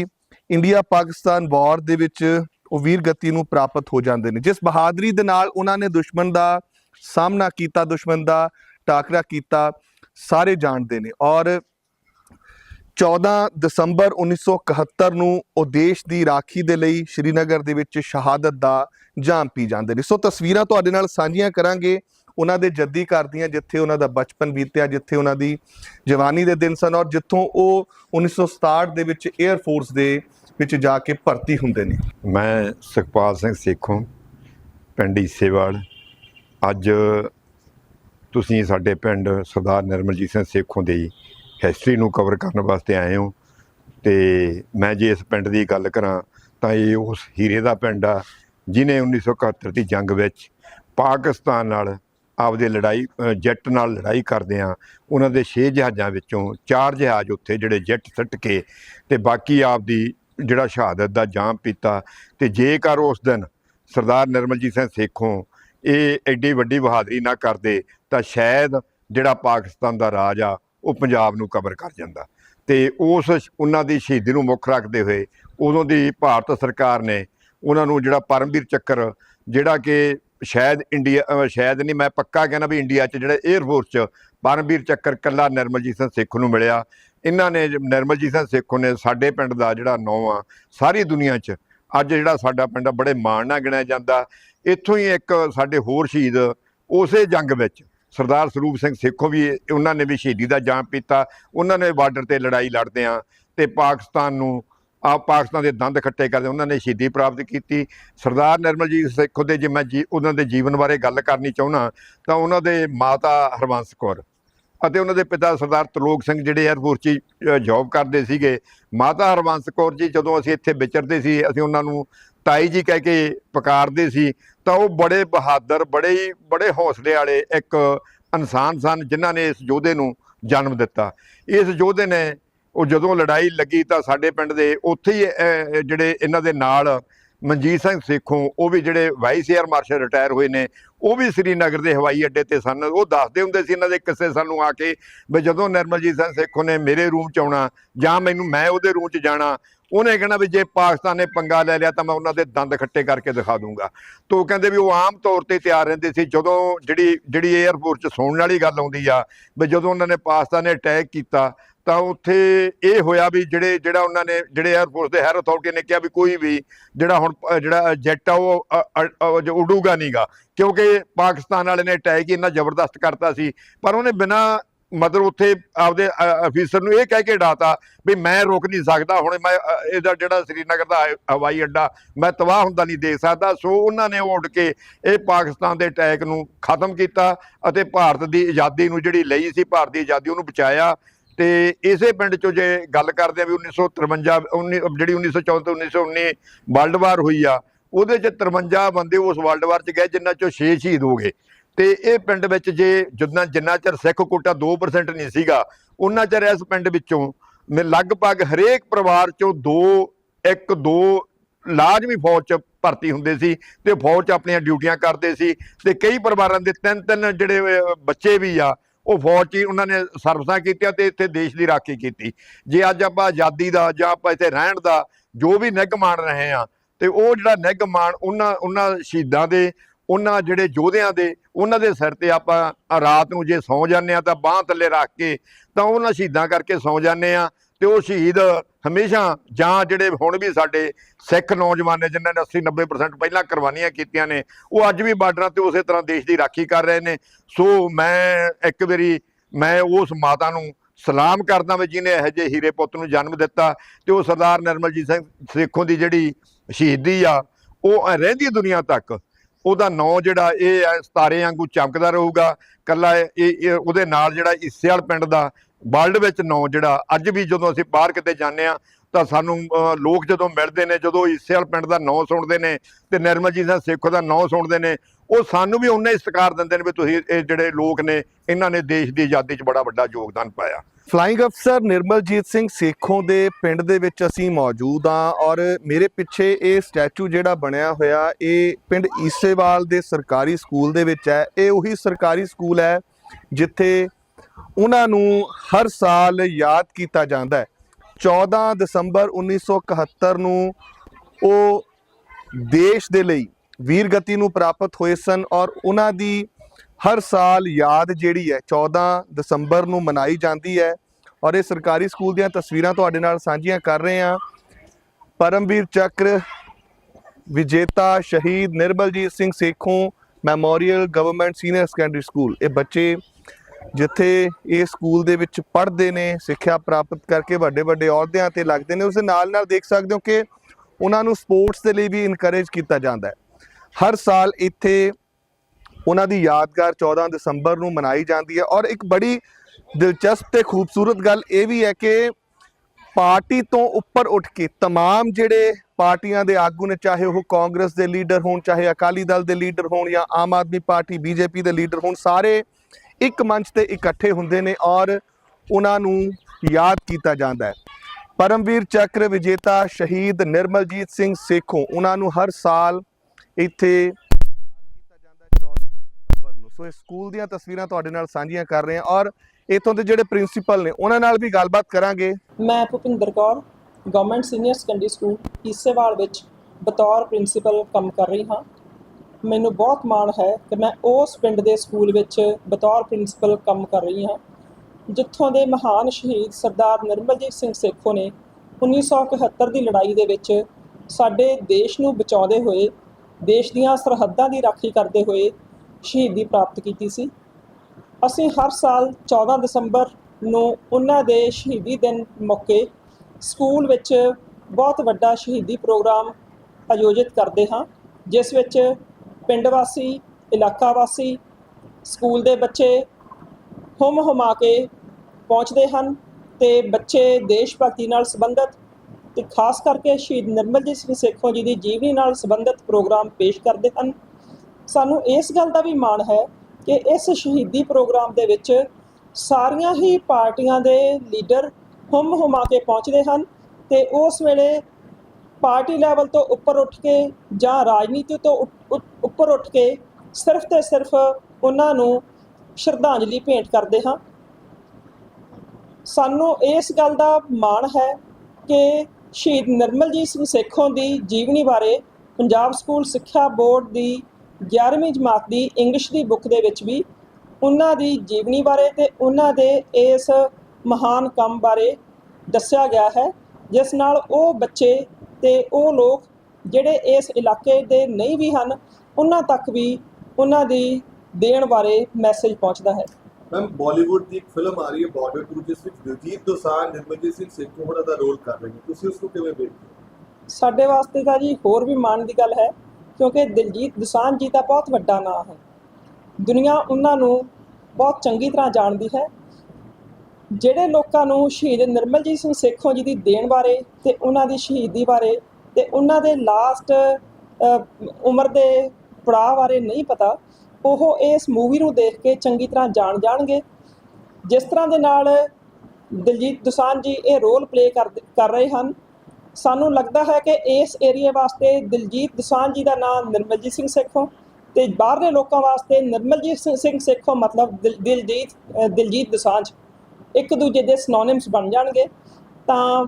ਇੰਡੀਆ ਪਾਕਿਸਤਾਨ ਵਾਰ ਦੇ ਵਿੱਚ ਉਹ ਵੀਰ ਗਤੀ ਨੂੰ ਪ੍ਰਾਪਤ ਹੋ ਜਾਂਦੇ ਨੇ। ਜਿਸ ਬਹਾਦਰੀ ਦੇ ਨਾਲ ਉਹਨਾਂ ਨੇ ਦੁਸ਼ਮਣ ਦਾ ਸਾਹਮਣਾ ਕੀਤਾ, ਦੁਸ਼ਮਣ ਦਾ ਟਾਕਰਾ ਕੀਤਾ, ਸਾਰੇ ਜਾਣਦੇ ਨੇ। ਔਰ 14 ਦਸੰਬਰ 1971 ਨੂੰ ਉਹ ਦੇਸ਼ ਦੀ ਰਾਖੀ ਦੇ ਲਈ ਸ਼੍ਰੀਨਗਰ ਦੇ ਵਿੱਚ ਸ਼ਹਾਦਤ ਦਾ ਜਾਮ ਪੀ ਜਾਂਦੇ ਨੇ। ਸੋ ਤਸਵੀਰਾਂ ਤੁਹਾਡੇ ਨਾਲ ਸਾਂਝੀਆਂ ਕਰਾਂਗੇ। ਉਹਨਾਂ ਦੇ ਜੱਦੀ ਘਰ ਦੀਆਂ ਜਿੱਥੇ ਉਹਨਾਂ ਦਾ ਬਚਪਨ ਬੀਤਿਆ, ਜਿੱਥੇ ਉਹਨਾਂ ਦੀ ਜਵਾਨੀ ਦੇ ਦਿਨ ਸਨ ਔਰ ਜਿੱਥੋਂ ਉਹ 1967 ਦੇ ਵਿੱਚ 에ਅਰ ਫੋਰਸ ਦੇ ਵਿੱਚ ਜਾ ਕੇ ਭਰਤੀ ਹੁੰਦੇ ਨੇ। ਮੈਂ ਸੁਖਪਾਲ ਸਿੰਘ ਸੇਖੋਂ, ਪਿੰਡ ਈਸੇਵਾਲ। ਅੱਜ ਤੁਸੀਂ ਸਾਡੇ ਪਿੰਡ ਸਰਦਾਰ ਨਿਰਮਲਜੀਤ ਸਿੰਘ ਸੇਖੋਂ ਦੀ ਹਿਸਟਰੀ ਨੂੰ ਕਵਰ ਕਰਨ ਵਾਸਤੇ ਆਏ ਹੋ ਤੇ ਮੈਂ ਜੇ ਇਸ ਪਿੰਡ ਦੀ ਗੱਲ ਕਰਾਂ ਤਾਂ ਇਹ ਉਸ ਹੀਰੇ ਦਾ ਪਿੰਡ ਆ ਜਿਨੇ 1971 ਦੀ ਜੰਗ ਵਿੱਚ ਪਾਕਿਸਤਾਨ ਨਾਲ ਆਪਦੇ ਲੜਾਈ ਅ, ਜੈਟ ਨਾਲ ਲੜਾਈ ਕਰਦੇ ਆ ਉਹਨਾਂ ਦੇ 6 ਜਹਾਜ਼ਾਂ ਵਿੱਚੋਂ 4 ਜਹਾਜ਼ ਉੱਥੇ ਜਿਹੜੇ ਜੈਟ ਸੱਟ ਕੇ ਤੇ ਬਾਕੀ ਆਪਦੀ ਜਿਹੜਾ ਸ਼ਹਾਦਤ ਦਾ ਜਾਮ ਪੀਤਾ ਤੇ ਜੇਕਰ ਉਸ ਦਿਨ ਸਰਦਾਰ ਨਿਰਮਲਜੀਤ ਸਿੰਘ ਸੇਖੋਂ ਇਹ ਐਡੀ ਵੱਡੀ ਬਹਾਦਰੀ ਨਾ ਕਰਦੇ ਤਾਂ ਸ਼ਾਇਦ ਜਿਹੜਾ ਪਾਕਿਸਤਾਨ ਦਾ ਰਾਜ ਆ ਉਹ ਪੰਜਾਬ ਨੂੰ ਕਵਰ ਕਰ ਜਾਂਦਾ। ਤੇ ਉਸ ਉਹਨਾਂ ਦੀ ਸ਼ਹੀਦੀ ਨੂੰ ਮੁੱਖ ਰੱਖਦੇ ਹੋਏ ਉਦੋਂ ਦੀ ਭਾਰਤ ਸਰਕਾਰ ਨੇ ਉਹਨਾਂ ਨੂੰ ਜਿਹੜਾ ਪਰਮਵੀਰ ਚੱਕਰ ਜਿਹੜਾ ਕਿ ਸ਼ਾਇਦ ਇੰਡੀਆ ਸ਼ਾਇਦ ਨਹੀਂ, ਮੈਂ ਪੱਕਾ ਕਹਿੰਦਾ ਵੀ ਇੰਡੀਆ 'ਚ ਜਿਹੜਾ 에ਅਰ ਫੋਰਸ 'ਚ ਪਰਮਵੀਰ ਚੱਕਰ ਕੱਲਾ ਨਿਰਮਲਜੀਤ ਸਿੰਘ ਸੇਖੋਂ ਨੂੰ ਮਿਲਿਆ। ਇਹਨਾਂ ਨੇ ਨਿਰਮਲਜੀਤ ਸਿੰਘ ਸੇਖੋਂ ਨੇ ਸਾਡੇ ਪਿੰਡ ਦਾ ਜਿਹੜਾ ਨਾਂ ਆ, ਸਾਰੀ ਦੁਨੀਆ 'ਚ ਅੱਜ ਜਿਹੜਾ ਸਾਡਾ ਪਿੰਡ ਆ, ਬੜੇ ਮਾਣ ਨਾਲ ਗਿਣਿਆ ਜਾਂਦਾ। ਇੱਥੋਂ ਹੀ ਇੱਕ ਸਾਡੇ ਹੋਰ ਸ਼ਹੀਦ, ਉਸੇ ਜੰਗ ਵਿੱਚ ਸਰਦਾਰ ਸਰੂਪ ਸਿੰਘ ਸੇਖੋਂ ਵੀ ਉਹਨਾਂ ਨੇ ਵੀ ਸ਼ਹੀਦੀ ਦਾ ਜਾਮ ਪੀਤਾ। ਉਹਨਾਂ ਨੇ ਬਾਰਡਰ ਤੇ ਲੜਾਈ ਲੜਦੇ ਆ ਤੇ ਪਾਕਿਸਤਾਨ ਨੂੰ ਆਪ ਪਾਕਿਸਤਾਨ ਦੇ ਦੰਦ ਖੱਟੇ ਕਰਦੇ, ਉਹਨਾਂ ਨੇ ਸ਼ਹੀਦੀ ਪ੍ਰਾਪਤ ਕੀਤੀ। ਸਰਦਾਰ ਨਿਰਮਲਜੀਤ ਸਿੱਖ ਦੇ ਜੇ ਮੈਂ ਜੀ, ਉਹਨਾਂ ਦੇ ਜੀਵਨ ਬਾਰੇ ਗੱਲ ਕਰਨੀ ਚਾਹੁੰਦਾ, ਤਾਂ ਉਹਨਾਂ ਦੇ ਮਾਤਾ ਹਰਵੰਸ ਕੌਰ ਅਤੇ ਉਹਨਾਂ ਦੇ ਪਿਤਾ ਸਰਦਾਰ ਤਲੋਕ ਸਿੰਘ ਜਿਹੜੇ 에ਅਰਫੋਰਸ 'ਚ ਜੌਬ ਕਰਦੇ ਸੀਗੇ। ਮਾਤਾ ਹਰਵੰਸ ਕੌਰ ਜੀ ਜਦੋਂ ਅਸੀਂ ਇੱਥੇ ਵਿਚਰਦੇ ਸੀ, ਅਸੀਂ ਉਹਨਾਂ ਨੂੰ ਤਾਈ ਜੀ ਕਹਿ ਕੇ ਪੁਕਾਰਦੇ ਸੀ, ਤਾਂ ਉਹ ਬੜੇ ਬਹਾਦਰ, ਬੜੇ ਹੀ, ਬੜੇ ਹੌਸਲੇ ਵਾਲੇ ਇੱਕ ਇਨਸਾਨ ਸਨ, ਜਿਨ੍ਹਾਂ ਨੇ ਇਸ ਯੋਧੇ ਨੂੰ ਜਨਮ ਦਿੱਤਾ। ਇਸ ਯੋਧੇ ਨੇ ਉਹ ਜਦੋਂ ਲੜਾਈ ਲੱਗੀ ਤਾਂ ਸਾਡੇ ਪਿੰਡ ਦੇ ਉੱਥੇ ਹੀ ਜਿਹੜੇ ਇਹਨਾਂ ਦੇ ਨਾਲ ਮਨਜੀਤ ਸਿੰਘ ਸੇਖੋਂ, ਉਹ ਵੀ ਜਿਹੜੇ ਵਾਈਸ ਏਅਰ ਮਾਰਸ਼ਲ ਰਿਟਾਇਰ ਹੋਏ ਨੇ, ਉਹ ਵੀ ਸ੍ਰੀਨਗਰ ਦੇ ਹਵਾਈ ਅੱਡੇ ਤੇ ਸਨ। ਉਹ ਦੱਸਦੇ ਹੁੰਦੇ ਸੀ ਇਹਨਾਂ ਦੇ ਕਿੱਸੇ ਸਾਨੂੰ ਆ ਕੇ ਵੀ ਜਦੋਂ ਨਿਰਮਲਜੀਤ ਸਿੰਘ ਸੇਖੋਂ ਨੇ ਮੇਰੇ ਰੂਮ 'ਚ ਆਉਣਾ ਜਾਂ ਮੈਨੂੰ ਮੈਂ ਉਹਦੇ ਰੂਮ 'ਚ ਜਾਣਾ ਉਹਨੇ ਕਹਿਣਾ ਵੀ ਜੇ ਪਾਕਿਸਤਾਨ ਨੇ ਪੰਗਾ ਲੈ ਲਿਆ ਤਾਂ ਮੈਂ ਉਹਨਾਂ ਦੇ ਦੰਦ ਖੱਟੇ ਕਰਕੇ ਦਿਖਾ ਦੂੰਗਾ। ਤੋਂ ਕਹਿੰਦੇ ਵੀ ਉਹ ਆਮ ਤੌਰ ਤੇ ਤਿਆਰ ਰਹਿੰਦੇ ਸੀ, ਜਦੋਂ ਜਿਹੜੀ ਜਿਹੜੀ 에ਅਰਪੋਰਟ 'ਚ ਸੁਣਨ ਵਾਲੀ ਗੱਲ ਆਉਂਦੀ ਆ, ਵੀ ਜਦੋਂ ਉਹਨਾਂ ਨੇ ਪਾਕਿਸਤਾਨ ਨੇ ਅਟੈਕ ਕੀਤਾ, ਤਾਂ ਉੱਥੇ ਇਹ ਹੋਇਆ ਵੀ ਜਿਹੜੇ, ਜਿਹੜਾ ਉਹਨਾਂ ਨੇ, ਜਿਹੜੇ 에ਅਰਫੋਰਸ ਦੇ ਹੈਰ ਅਥਾਰਟੀ ਨੇ ਕਿਹਾ ਵੀ ਕੋਈ ਵੀ ਜਿਹੜਾ ਹੁਣ, ਜਿਹੜਾ ਜੈਟ ਆ ਉਹ, ਅ- ਅ- ਅ- ਉਡੂਗਾ ਨਹੀਂਗਾ ਕਿਉਂਕਿ ਪਾਕਿਸਤਾਨ ਵਾਲੇ ਨੇ ਅਟੈਕ ਹੀ ਇੰਨਾ ਜ਼ਬਰਦਸਤ ਕਰਤਾ ਸੀ, ਪਰ ਉਹਨੇ ਬਿਨਾ ਮਤਲਬ ਉੱਥੇ ਆਪਦੇ ਅਫੀਸਰ ਨੂੰ ਇਹ ਕਹਿ ਕੇ ਡਾਤਾ ਵੀ ਮੈਂ ਰੁਕ ਨਹੀਂ ਸਕਦਾ, ਹੁਣ ਮੈਂ ਇਹਦਾ ਜਿਹੜਾ ਸ੍ਰੀਨਗਰ ਦਾ ਹਵਾਈ ਅੱਡਾ ਮੈਂ ਤਬਾਹ ਹੁੰਦਾ ਨਹੀਂ ਦੇਖ ਸਕਦਾ। ਸੋ ਉਹਨਾਂ ਨੇ ਉੱਡ ਕੇ ਇਹ ਪਾਕਿਸਤਾਨ ਦੇ ਅਟੈਕ ਨੂੰ ਖਤਮ ਕੀਤਾ ਅਤੇ ਭਾਰਤ ਦੀ ਆਜ਼ਾਦੀ ਨੂੰ ਜਿਹੜੀ ਲਈ ਸੀ, ਭਾਰਤ ਦੀ ਆਜ਼ਾਦੀ ਉਹਨੂੰ ਬਚਾਇਆ। ਤੇ ਇਸੇ ਪਿੰਡ ਚੋਂ ਜੇ ਗੱਲ ਕਰਦੇ ਆ ਵੀ 1953 19 ਜਿਹੜੀ 1914 ਤੋਂ 1919 ਵਰਲਡ ਵਾਰ ਹੋਈ ਆ, ਉਹਦੇ ਚ 53 ਬੰਦੇ ਉਸ ਵਰਲਡ ਵਾਰ ਚ ਗਏ ਜਿਨ੍ਹਾਂ ਚੋਂ 6 ਸ਼ਹੀਦ ਹੋ ਗਏ। ਤੇ ਇਹ ਪਿੰਡ ਵਿੱਚ ਜੇ ਜਿੰਨਾ ਜਿੰਨਾ ਚਿਰ ਸਿੱਖ ਕੋਟਾ 2% ਨਹੀਂ ਸੀਗਾ, ਉਹਨਾਂ ਚਿਰ ਇਸ ਪਿੰਡ ਵਿੱਚੋਂ ਮੇ ਲਗਭਗ ਹਰੇਕ ਪਰਿਵਾਰ ਚੋਂ ਦੋ, ਇੱਕ, ਦੋ ਲਾਜ਼ਮੀ ਫੌਜ ਚ ਭਰਤੀ ਹੁੰਦੇ ਸੀ ਤੇ ਫੌਜ ਚ ਆਪਣੀਆਂ ਡਿਊਟੀਆਂ ਕਰਦੇ ਸੀ ਤੇ ਕਈ ਪਰਿਵਾਰਾਂ ਦੇ ਤਿੰਨ ਤਿੰਨ ਜਿਹੜੇ ਬੱਚੇ ਵੀ ਆ, ਉਹ ਫੌਜ 'ਚ ਹੀ ਉਹਨਾਂ ਨੇ ਸਰਵਿਸਾਂ ਕੀਤੀਆਂ ਤੇ ਇੱਥੇ ਦੇਸ਼ ਦੀ ਰਾਖੀ ਕੀਤੀ। ਜੇ ਅੱਜ ਆਪਾਂ ਆਜ਼ਾਦੀ ਦਾ ਜਾਂ ਆਪਾਂ ਇੱਥੇ ਰਹਿਣ ਦਾ ਜੋ ਵੀ ਨਿੱਘ ਮਾਣ ਰਹੇ ਆ, ਤੇ ਉਹ ਜਿਹੜਾ ਨਿੱਘ ਮਾਣ ਉਹਨਾਂ ਉਹਨਾਂ ਸ਼ਹੀਦਾਂ ਦੇ ਉਹਨਾਂ ਜਿਹੜੇ ਯੋਧਿਆਂ ਦੇ, ਉਹਨਾਂ ਦੇ ਸਿਰ ਤੇ ਆਪਾਂ ਰਾਤ ਨੂੰ ਜੇ ਸੌ ਜਾਂਦੇ ਆ ਤਾਂ ਬਾਹ ਥੱਲੇ ਰੱਖ ਕੇ ਤਾਂ ਉਹਨਾਂ ਸ਼ਹੀਦਾਂ ਕਰਕੇ ਸੌ ਜਾਂਦੇ ਆ ਤੇ ਉਹ ਸ਼ਹੀਦ ਹਮੇਸ਼ਾ ਜਾਂ ਜਿਹੜੇ ਹੁਣ ਵੀ ਸਾਡੇ ਸਿੱਖ ਨੌਜਵਾਨ ਨੇ ਜਿਨ੍ਹਾਂ ਨੇ 80 90% ਪਹਿਲਾਂ ਕੁਰਬਾਨੀਆਂ ਕੀਤੀਆਂ ਨੇ, ਉਹ ਅੱਜ ਵੀ ਬਾਰਡਰਾਂ ਤੇ ਉਸੇ ਤਰ੍ਹਾਂ ਦੇਸ਼ ਦੀ ਰਾਖੀ ਕਰ ਰਹੇ ਨੇ। ਸੋ ਮੈਂ ਇੱਕ ਵਾਰੀ ਮੈਂ ਉਸ ਮਾਤਾ ਨੂੰ ਸਲਾਮ ਕਰਦਾ ਵੀ ਜਿਹਨੇ ਇਹੋ ਜਿਹੇ ਹੀਰੇ ਪੁੱਤ ਨੂੰ ਜਨਮ ਦਿੱਤਾ ਤੇ ਉਹ ਸਰਦਾਰ ਨਿਰਮਲਜੀਤ ਸਿੰਘ ਸੇਖੋਂ ਦੀ ਜਿਹੜੀ ਸ਼ਹੀਦੀ ਆ, ਉਹ ਰਹਿੰਦੀ ਦੁਨੀਆ ਤੱਕ। ਉਹਦਾ ਨਾਂ ਜਿਹੜਾ ਇਹ ਹੈ, ਸਤਾਰੇ ਵਾਂਗੂ ਚਮਕਦਾ ਰਹੂਗਾ। ਕੱਲਾ ਇਹ ਇਹ ਉਹਦੇ ਨਾਲ ਜਿਹੜਾ ਇਸਿਆਲ ਪਿੰਡ ਦਾ ਵਰਲਡ ਵਿੱਚ ਨਾਂ ਜਿਹੜਾ, ਅੱਜ ਵੀ ਜਦੋਂ ਅਸੀਂ ਬਾਹਰ ਕਿਤੇ ਜਾਂਦੇ ਆ ਤਾਂ ਸਾਨੂੰ ਲੋਕ ਜਦੋਂ ਮਿਲਦੇ ਨੇ, ਜਦੋਂ ਇਸੇਵਾਲ ਪਿੰਡ ਦਾ ਨਾਂ ਸੁਣਦੇ ਨੇ ਤੇ ਨਿਰਮਲਜੀਤ ਸਿੰਘ ਸੇਖੋਂ ਦਾ ਨਾਂ ਸੁਣਦੇ ਨੇ, ਉਹ ਸਾਨੂੰ ਵੀ ਉਹਨਾਂ ਹੀ ਸਤਿਕਾਰ ਦਿੰਦੇ ਨੇ ਵੀ ਤੁਸੀਂ ਇਹ ਜਿਹੜੇ ਲੋਕ ਨੇ, ਇਹਨਾਂ ਨੇ ਦੇਸ਼ ਦੀ ਆਜ਼ਾਦੀ 'ਚ ਬੜਾ ਵੱਡਾ ਯੋਗਦਾਨ ਪਾਇਆ। ਫਲਾਈਂਗ ਅਫਸਰ ਨਿਰਮਲਜੀਤ ਸਿੰਘ ਸੇਖੋਂ ਦੇ ਪਿੰਡ ਦੇ ਵਿੱਚ ਅਸੀਂ ਮੌਜੂਦ ਹਾਂ ਔਰ ਮੇਰੇ ਪਿੱਛੇ ਇਹ ਸਟੈਚੂ ਜਿਹੜਾ ਬਣਿਆ ਹੋਇਆ, ਇਹ ਪਿੰਡ ਈਸੇਵਾਲ ਦੇ ਸਰਕਾਰੀ ਸਕੂਲ ਦੇ ਵਿੱਚ ਹੈ। ਇਹ ਉਹੀ ਸਰਕਾਰੀ ਸਕੂਲ ਹੈ ਜਿੱਥੇ ਉਹਨਾਂ ਨੂੰ ਹਰ ਸਾਲ ਯਾਦ ਕੀਤਾ ਜਾਂਦਾ ਹੈ। 14 ਦਸੰਬਰ 1971 ਨੂੰ ਉਹ ਦੇਸ਼ ਦੇ ਲਈ ਵੀਰਗਤੀ ਨੂੰ ਪ੍ਰਾਪਤ ਹੋਏ ਸਨ ਔਰ ਉਹਨਾਂ ਦੀ ਹਰ ਸਾਲ ਯਾਦ ਜਿਹੜੀ ਹੈ 14 ਦਸੰਬਰ ਨੂੰ ਮਨਾਈ ਜਾਂਦੀ ਹੈ ਔਰ ਇਹ ਸਰਕਾਰੀ ਸਕੂਲ ਦੀਆਂ ਤਸਵੀਰਾਂ ਤੁਹਾਡੇ ਨਾਲ ਸਾਂਝੀਆਂ ਕਰ ਰਹੇ ਹਾਂ। ਪਰਮਵੀਰ ਚੱਕਰ, ਵਿਜੇਤਾ ਸ਼ਹੀਦ Nirmaljit Singh Sekhon memorial government senior secondary school. ਇਹ ਬੱਚੇ ਜਿੱਥੇ ਇਹ ਸਕੂਲ ਦੇ ਵਿੱਚ ਪੜ੍ਹਦੇ ਨੇ, ਸਿੱਖਿਆ ਪ੍ਰਾਪਤ ਕਰਕੇ ਵੱਡੇ ਵੱਡੇ ਅਹੁਦਿਆਂ ਤੇ ਲੱਗਦੇ ਨੇ ਉਸ ਦੇ ਨਾਲ ਨਾਲ ਦੇਖ ਸਕਦੇ ਹੋ ਕਿ ਉਹਨਾਂ ਨੂੰ ਸਪੋਰਟਸ ਦੇ ਲਈ ਵੀ ਇਨਕਰੇਜ ਕੀਤਾ ਜਾਂਦਾ ਹੈ। ਹਰ ਸਾਲ ਇੱਥੇ ਉਹਨਾਂ ਦੀ ਯਾਦਗਾਰ 14 ਦਸੰਬਰ ਨੂੰ ਮਨਾਈ ਜਾਂਦੀ ਹੈ ਔਰ ਇੱਕ ਬੜੀ ਦਿਲਚਸਪ ਤੇ ਖੂਬਸੂਰਤ ਗੱਲ ਇਹ ਵੀ ਹੈ ਕਿ ਪਾਰਟੀ ਤੋਂ ਉੱਪਰ ਉੱਠ ਕੇ तमाम ਜਿਹੜੇ ਪਾਰਟੀਆਂ ਦੇ ਆਗੂ ਨੇ ਚਾਹੇ ਉਹ ਕਾਂਗਰਸ ਦੇ ਲੀਡਰ ਹੋਣ ਚਾਹੇ ਅਕਾਲੀ ਦਲ ਦੇ ਲੀਡਰ ਹੋਣ ਜਾਂ ਆਮ ਆਦਮੀ ਪਾਰਟੀ ਬੀਜੇਪੀ ਦੇ ਲੀਡਰ ਹੋਣ ਸਾਰੇ ਇੱਕ ਮੰਚ ਤੇ ਇਕੱਠੇ ਹੁੰਦੇ ਨੇ ਔਰ ਉਹਨਾਂ ਨੂੰ ਯਾਦ ਕੀਤਾ ਜਾਂਦਾ ਹੈ ਪਰਮਵੀਰ ਚੱਕਰ ਵਿਜੇਤਾ ਸ਼ਹੀਦ ਨਿਰਮਲਜੀਤ ਸਿੰਘ ਸੇਖੋਂ ਉਹਨਾਂ ਨੂੰ ਹਰ ਸਾਲ ਇੱਥੇ ਸੋ ਇਹ ਸਕੂਲ ਦੀਆਂ ਤਸਵੀਰਾਂ ਤੁਹਾਡੇ ਨਾਲ ਸਾਂਝੀਆਂ ਕਰ ਰਹੇ ਹਾਂ ਔਰ ਇਥੋਂ ਦੇ ਜਿਹੜੇ ਪ੍ਰਿੰਸੀਪਲ ਨੇ, ਉਹਨਾਂ ਨਾਲ ਵੀ ਗੱਲਬਾਤ ਕਰਾਂਗੇ। ਮੈਂ Bhupinder Kaur government senior secondary school Isewal ਵਿੱਚ ਬਤੌਰ ਪ੍ਰਿੰਸੀਪਲ ਕੰਮ ਕਰ ਰਹੀ ਹਾਂ। ਮੈਨੂੰ ਬਹੁਤ ਮਾਣ ਹੈ ਕਿ ਮੈਂ ਉਸ ਪਿੰਡ ਦੇ ਸਕੂਲ ਵਿੱਚ ਬਤੌਰ ਪ੍ਰਿੰਸੀਪਲ ਕੰਮ ਕਰ ਰਹੀ ਹਾਂ, ਜਿੱਥੋਂ ਦੇ ਮਹਾਨ ਸ਼ਹੀਦ ਸਰਦਾਰ ਨਿਰਮਲਜੀਤ ਸਿੰਘ ਸੇਖੋ ਨੇ 1971 ਦੀ ਲੜਾਈ ਦੇ ਵਿੱਚ ਸਾਡੇ ਦੇਸ਼ ਨੂੰ ਬਚਾਉਂਦੇ ਹੋਏ, ਦੇਸ਼ ਦੀਆਂ ਸਰਹੱਦਾਂ ਦੀ ਰਾਖੀ ਕਰਦੇ ਹੋਏ ਸ਼ਹੀਦੀ ਪ੍ਰਾਪਤ ਕੀਤੀ ਸੀ। ਅਸੀਂ ਹਰ ਸਾਲ 14 ਦਸੰਬਰ ਨੂੰ ਉਹਨਾਂ ਦੇ ਸ਼ਹੀਦੀ ਦਿਨ ਮੌਕੇ ਸਕੂਲ ਵਿੱਚ ਬਹੁਤ ਵੱਡਾ ਸ਼ਹੀਦੀ ਪ੍ਰੋਗਰਾਮ ਆਯੋਜਿਤ ਕਰਦੇ ਹਾਂ, ਜਿਸ ਵਿੱਚ ਪਿੰਡ ਵਾਸੀ, ਇਲਾਕਾ ਵਾਸੀ, ਸਕੂਲ ਦੇ ਬੱਚੇ ਹੁਮ ਹੁਮਾ ਕੇ ਪਹੁੰਚਦੇ ਹਨ ਤੇ ਬੱਚੇ ਦੇਸ਼ ਭਗਤੀ ਨਾਲ ਸੰਬੰਧਿਤ ਤੇ ਖਾਸ ਕਰਕੇ ਸ਼ਹੀਦ ਨਿਰਮਲਜੀਤ ਸਿੰਘ ਸੇਖੋਂ ਜੀ ਦੀ ਜੀਵਨੀ ਨਾਲ ਸੰਬੰਧਿਤ ਪ੍ਰੋਗਰਾਮ ਪੇਸ਼ ਕਰਦੇ ਹਨ। ਸਾਨੂੰ ਇਸ ਗੱਲ ਦਾ ਵੀ ਮਾਣ ਹੈ ਕਿ ਇਸ ਸ਼ਹੀਦੀ ਪ੍ਰੋਗਰਾਮ ਦੇ ਵਿੱਚ ਸਾਰੀਆਂ ਹੀ ਪਾਰਟੀਆਂ ਦੇ ਲੀਡਰ ਹੁਮ ਹੁਮਾ ਕੇ ਪਹੁੰਚਦੇ ਹਨ ਤੇ ਉਸ ਵੇਲੇ ਪਾਰਟੀ ਲੈਵਲ ਤੋਂ ਉੱਪਰ ਉੱਠ ਕੇ ਜਾਂ ਰਾਜਨੀਤੀ ਤੋਂ ਉੱਪਰ ਉੱਠ ਕੇ ਸਿਰਫ ਤੇ ਸਿਰਫ ਉਹਨਾਂ ਨੂੰ ਸ਼ਰਧਾਂਜਲੀ ਭੇਂਟ ਕਰਦੇ ਹਾਂ। ਸਾਨੂੰ ਇਸ ਗੱਲ ਦਾ ਮਾਣ ਹੈ ਕਿ ਸ਼ਹੀਦ ਨਿਰਮਲਜੀਤ ਸਿੰਘ ਸੇਖੋਂ ਦੀ ਜੀਵਨੀ ਬਾਰੇ ਪੰਜਾਬ ਸਕੂਲ ਸਿੱਖਿਆ ਬੋਰਡ ਦੀ 11ਵੀਂ ਜਮਾਤ ਦੀ ਇੰਗਲਿਸ਼ ਦੀ ਬੁੱਕ ਦੇ ਵਿੱਚ ਵੀ ਉਹਨਾਂ ਦੀ ਜੀਵਨੀ ਬਾਰੇ ਤੇ ਉਹਨਾਂ ਦੇ ਇਸ ਮਹਾਨ ਕੰਮ ਬਾਰੇ ਦੱਸਿਆ ਗਿਆ ਹੈ ਜਿਸ ਨਾਲ ਉਹ ਬੱਚੇ ਤੇ ਉਹ ਲੋਕ ਜਿਹੜੇ ਇਸ ਇਲਾਕੇ ਦੇ ਨਹੀਂ ਵੀ ਹਨ ਉਹਨਾਂ ਤੱਕ ਵੀ ਉਹਨਾਂ ਦੀ ਦੇਣ ਬਾਰੇ ਮੈਸੇਜ ਪਹੁੰਚਦਾ ਹੈ। ਮੈਮ ਬਾਲੀਵੁੱਡ ਦੀ ਇੱਕ ਫਿਲਮ ਆ ਰਹੀ ਹੈ ਬਾਰਡਰ ਟੂ ਜਿਸ ਵਿੱਚ ਦਿਲਜੀਤ ਦੋਸਾਂਝ ਨਿਰਮਲਜੀਤ ਸਿੰਘ ਹੋਣਾ ਦਾ ਰੋਲ ਕਰ ਰਹੇ ਨੇ। ਤੁਸੀਂ ਉਸ ਨੂੰ ਕਿਵੇਂ ਵੇਖਦੇ ਹੋ? ਸਾਡੇ ਵਾਸਤੇ ਤਾਂ ਜੀ ਹੋਰ ਵੀ ਮਾਣ ਦੀ ਗੱਲ ਹੈ। ਕਿਉਂਕਿ ਦਿਲਜੀਤ ਦੋਸਾਂਝ ਜੀ ਦਾ ਬਹੁਤ ਵੱਡਾ ਨਾਂ ਹੈ। ਦੁਨੀਆ ਉਹਨਾਂ ਨੂੰ ਬਹੁਤ ਚੰਗੀ ਤਰ੍ਹਾਂ ਜਾਣਦੀ ਹੈ। ਜਿਹੜੇ ਲੋਕਾਂ ਨੂੰ ਸ਼ਹੀਦ ਨਿਰਮਲਜੀਤ ਸਿੰਘ ਸੇਖੋਂ ਜੀ ਦੀ ਦੇਣ ਬਾਰੇ ਤੇ ਉਹਨਾਂ ਦੀ ਸ਼ਹੀਦੀ ਬਾਰੇ ਤੇ ਉਹਨਾਂ ਦੇ ਲਾਸਟ ਉਮਰ ਦੇ ਪੜਾਅ ਬਾਰੇ ਨਹੀਂ ਪਤਾ, ਉਹ ਇਸ ਮੂਵੀ ਨੂੰ ਦੇਖ ਕੇ ਚੰਗੀ ਤਰ੍ਹਾਂ ਜਾਣ ਜਾਣਗੇ। ਜਿਸ ਤਰ੍ਹਾਂ ਦੇ ਨਾਲ ਦਿਲਜੀਤ ਦੋਸਾਂਝ ਜੀ ਇਹ ਰੋਲ ਪਲੇ ਕਰ ਰਹੇ ਹਨ। ਸਾਨੂੰ ਲੱਗਦਾ ਹੈ ਕਿ ਇਸ ਏਰੀਆ ਵਾਸਤੇ ਦਿਲਜੀਤ ਦੋਸਾਂਝ ਜੀ ਦਾ ਨਾਮ ਨਿਰਮਲਜੀਤ ਸਿੰਘ ਸੇਖੋਂ ਤੇ ਬਾਹਰਲੇ ਲੋਕਾਂ ਵਾਸਤੇ ਨਿਰਮਲਜੀਤ ਸਿੰਘ- ਸੇਖੋਂ ਮਤਲਬ ਦਿਲ- ਦਿਲਜੀਤ ਦਿਲਜੀਤ ਦੋਸਾਂਝ ਇੱਕ ਦੂਜੇ ਦੇ ਸਿਨੋਨਿਮਸ ਬਣ ਜਾਣਗੇ। ਤਾਂ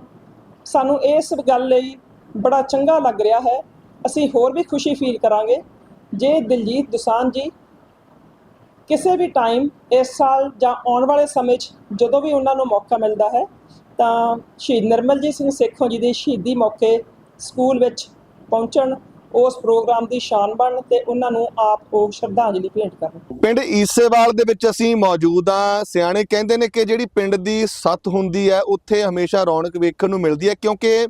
ਸਾਨੂੰ ਇਸ ਗੱਲ ਲਈ ਬੜਾ ਚੰਗਾ ਲੱਗ ਰਿਹਾ ਹੈ। ਅਸੀਂ ਹੋਰ ਵੀ ਖੁਸ਼ੀ ਫੀਲ ਕਰਾਂਗੇ। ਜੇ ਦਿਲਜੀਤ ਦੋਸਾਂਝ ਜੀ ਕਿਸੇ ਵੀ ਟਾਈਮ ਇਸ ਸਾਲ ਜਾਂ ਆਉਣ ਵਾਲੇ ਸਮੇਂ 'ਚ ਜਦੋਂ ਵੀ ਉਹਨਾਂ ਨੂੰ ਮੌਕਾ ਮਿਲਦਾ ਹੈ ਤਾਂ ਸ਼ਹੀਦ ਨਿਰਮਲਜੀਤ ਸਿੰਘ ਸੇਖੋਂ ਜੀ ਦੀ ਸ਼ਹੀਦੀ ਮੌਕੇ ਸਕੂਲ ਵਿੱਚ ਪਹੁੰਚਣ, ਉਸ ਪ੍ਰੋਗਰਾਮ ਦੀ ਸ਼ਾਨ ਬਣਨ ਤੇ ਉਹਨਾਂ ਨੂੰ ਆਪ ਉਹ ਸ਼ਰਧਾਂਜਲੀ ਭੇਂਟ ਕਰਨ। ਪਿੰਡ ਈਸੇਵਾਲ ਦੇ ਵਿੱਚ ਅਸੀਂ ਮੌਜੂਦ ਹਾਂ। ਸਿਆਣੇ ਕਹਿੰਦੇ ਨੇ ਕਿ ਜਿਹੜੀ ਪਿੰਡ ਦੀ ਸੱਤ ਹੁੰਦੀ ਹੈ, ਉੱਥੇ ਹਮੇਸ਼ਾ ਰੌਣਕ ਵੇਖਣ ਨੂੰ ਮਿਲਦੀ ਹੈ ਕਿਉਂਕਿ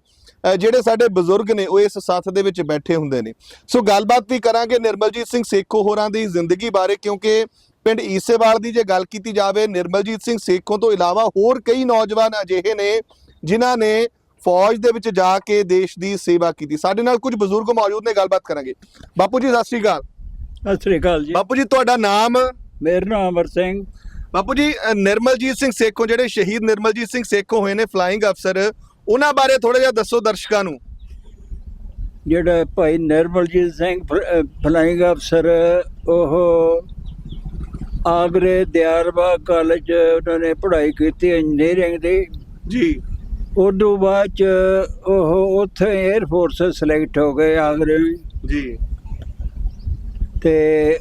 ਜਿਹੜੇ ਸਾਡੇ ਬਜ਼ੁਰਗ ਨੇ ਉਹ ਇਸ ਸੱਥ ਦੇ ਵਿੱਚ ਬੈਠੇ ਹੁੰਦੇ ਨੇ। ਸੋ ਗੱਲਬਾਤ ਵੀ ਕਰਾਂਗੇ ਨਿਰਮਲਜੀਤ ਸਿੰਘ ਸੇਖੋ ਹੋਰਾਂ ਦੀ ਜ਼ਿੰਦਗੀ ਬਾਰੇ ਕਿਉਂਕਿ ਪਿੰਡ ਈਸੇਵਾਲ ਦੀ ਜੇ ਗੱਲ ਕੀਤੀ ਜਾਵੇ ਨਿਰਮਲਜੀਤ ਸਿੰਘ ਸੇਖੋਂ ਤੋਂ ਇਲਾਵਾ ਹੋਰ ਕਈ ਨੌਜਵਾਨ ਅਜਿਹੇ ਨੇ ਜਿਨ੍ਹਾਂ ਨੇ ਫੌਜ ਦੇ ਵਿੱਚ ਜਾ ਕੇ ਦੇਸ਼ ਦੀ ਸੇਵਾ ਕੀਤੀ। ਸਾਡੇ ਨਾਲ ਕੁਝ ਬਜ਼ੁਰਗ ਮੌਜੂਦ ਨੇ ਗੱਲਬਾਤ ਕਰਾਂਗੇ। ਬਾਪੂ ਜੀ ਸਤਿ ਸ਼੍ਰੀ ਅਕਾਲ। ਸਤਿ ਸ੍ਰੀ ਅਕਾਲ ਜੀ। ਬਾਪੂ ਜੀ ਤੁਹਾਡਾ ਨਾਮ? ਮੇਰਾ ਨਾਮ ਅਮਰ ਸਿੰਘ। ਬਾਪੂ ਜੀ ਨਿਰਮਲਜੀਤ ਸਿੰਘ ਸੇਖੋਂ ਜਿਹੜੇ ਸ਼ਹੀਦ ਨਿਰਮਲਜੀਤ ਸਿੰਘ ਸੇਖੋਂ ਹੋਏ ਨੇ ਫਲਾਈਂਗ ਅਫਸਰ ਉਹਨਾਂ ਬਾਰੇ ਥੋੜਾ ਜਿਹਾ ਦੱਸੋ ਦਰਸ਼ਕਾਂ ਨੂੰ। ਜਿਹੜਾ ਭਾਈ ਨਿਰਮਲਜੀਤ ਸਿੰਘ ਫ- ਅਹ ਫਲਾਇੰਗ ਅਫਸਰ ਉਹ ਆਗਰੇ ਦਿਆਰਬਾਗ ਕਾਲਜ ਉਹਨਾਂ ਨੇ ਪੜ੍ਹਾਈ ਕੀਤੀ ਇੰਜੀਨੀਅਰਿੰਗ ਦੀ। ਜੀ। ਉਦੋਂ ਬਾਅਦ ਚ ਉਹ ਉੱਥੇ 에ਅਰ ਫੋਰਸ ਸਿਲੈਕਟ ਹੋ ਗਏ ਆਗਰੇ ਜੀ। ਤੇ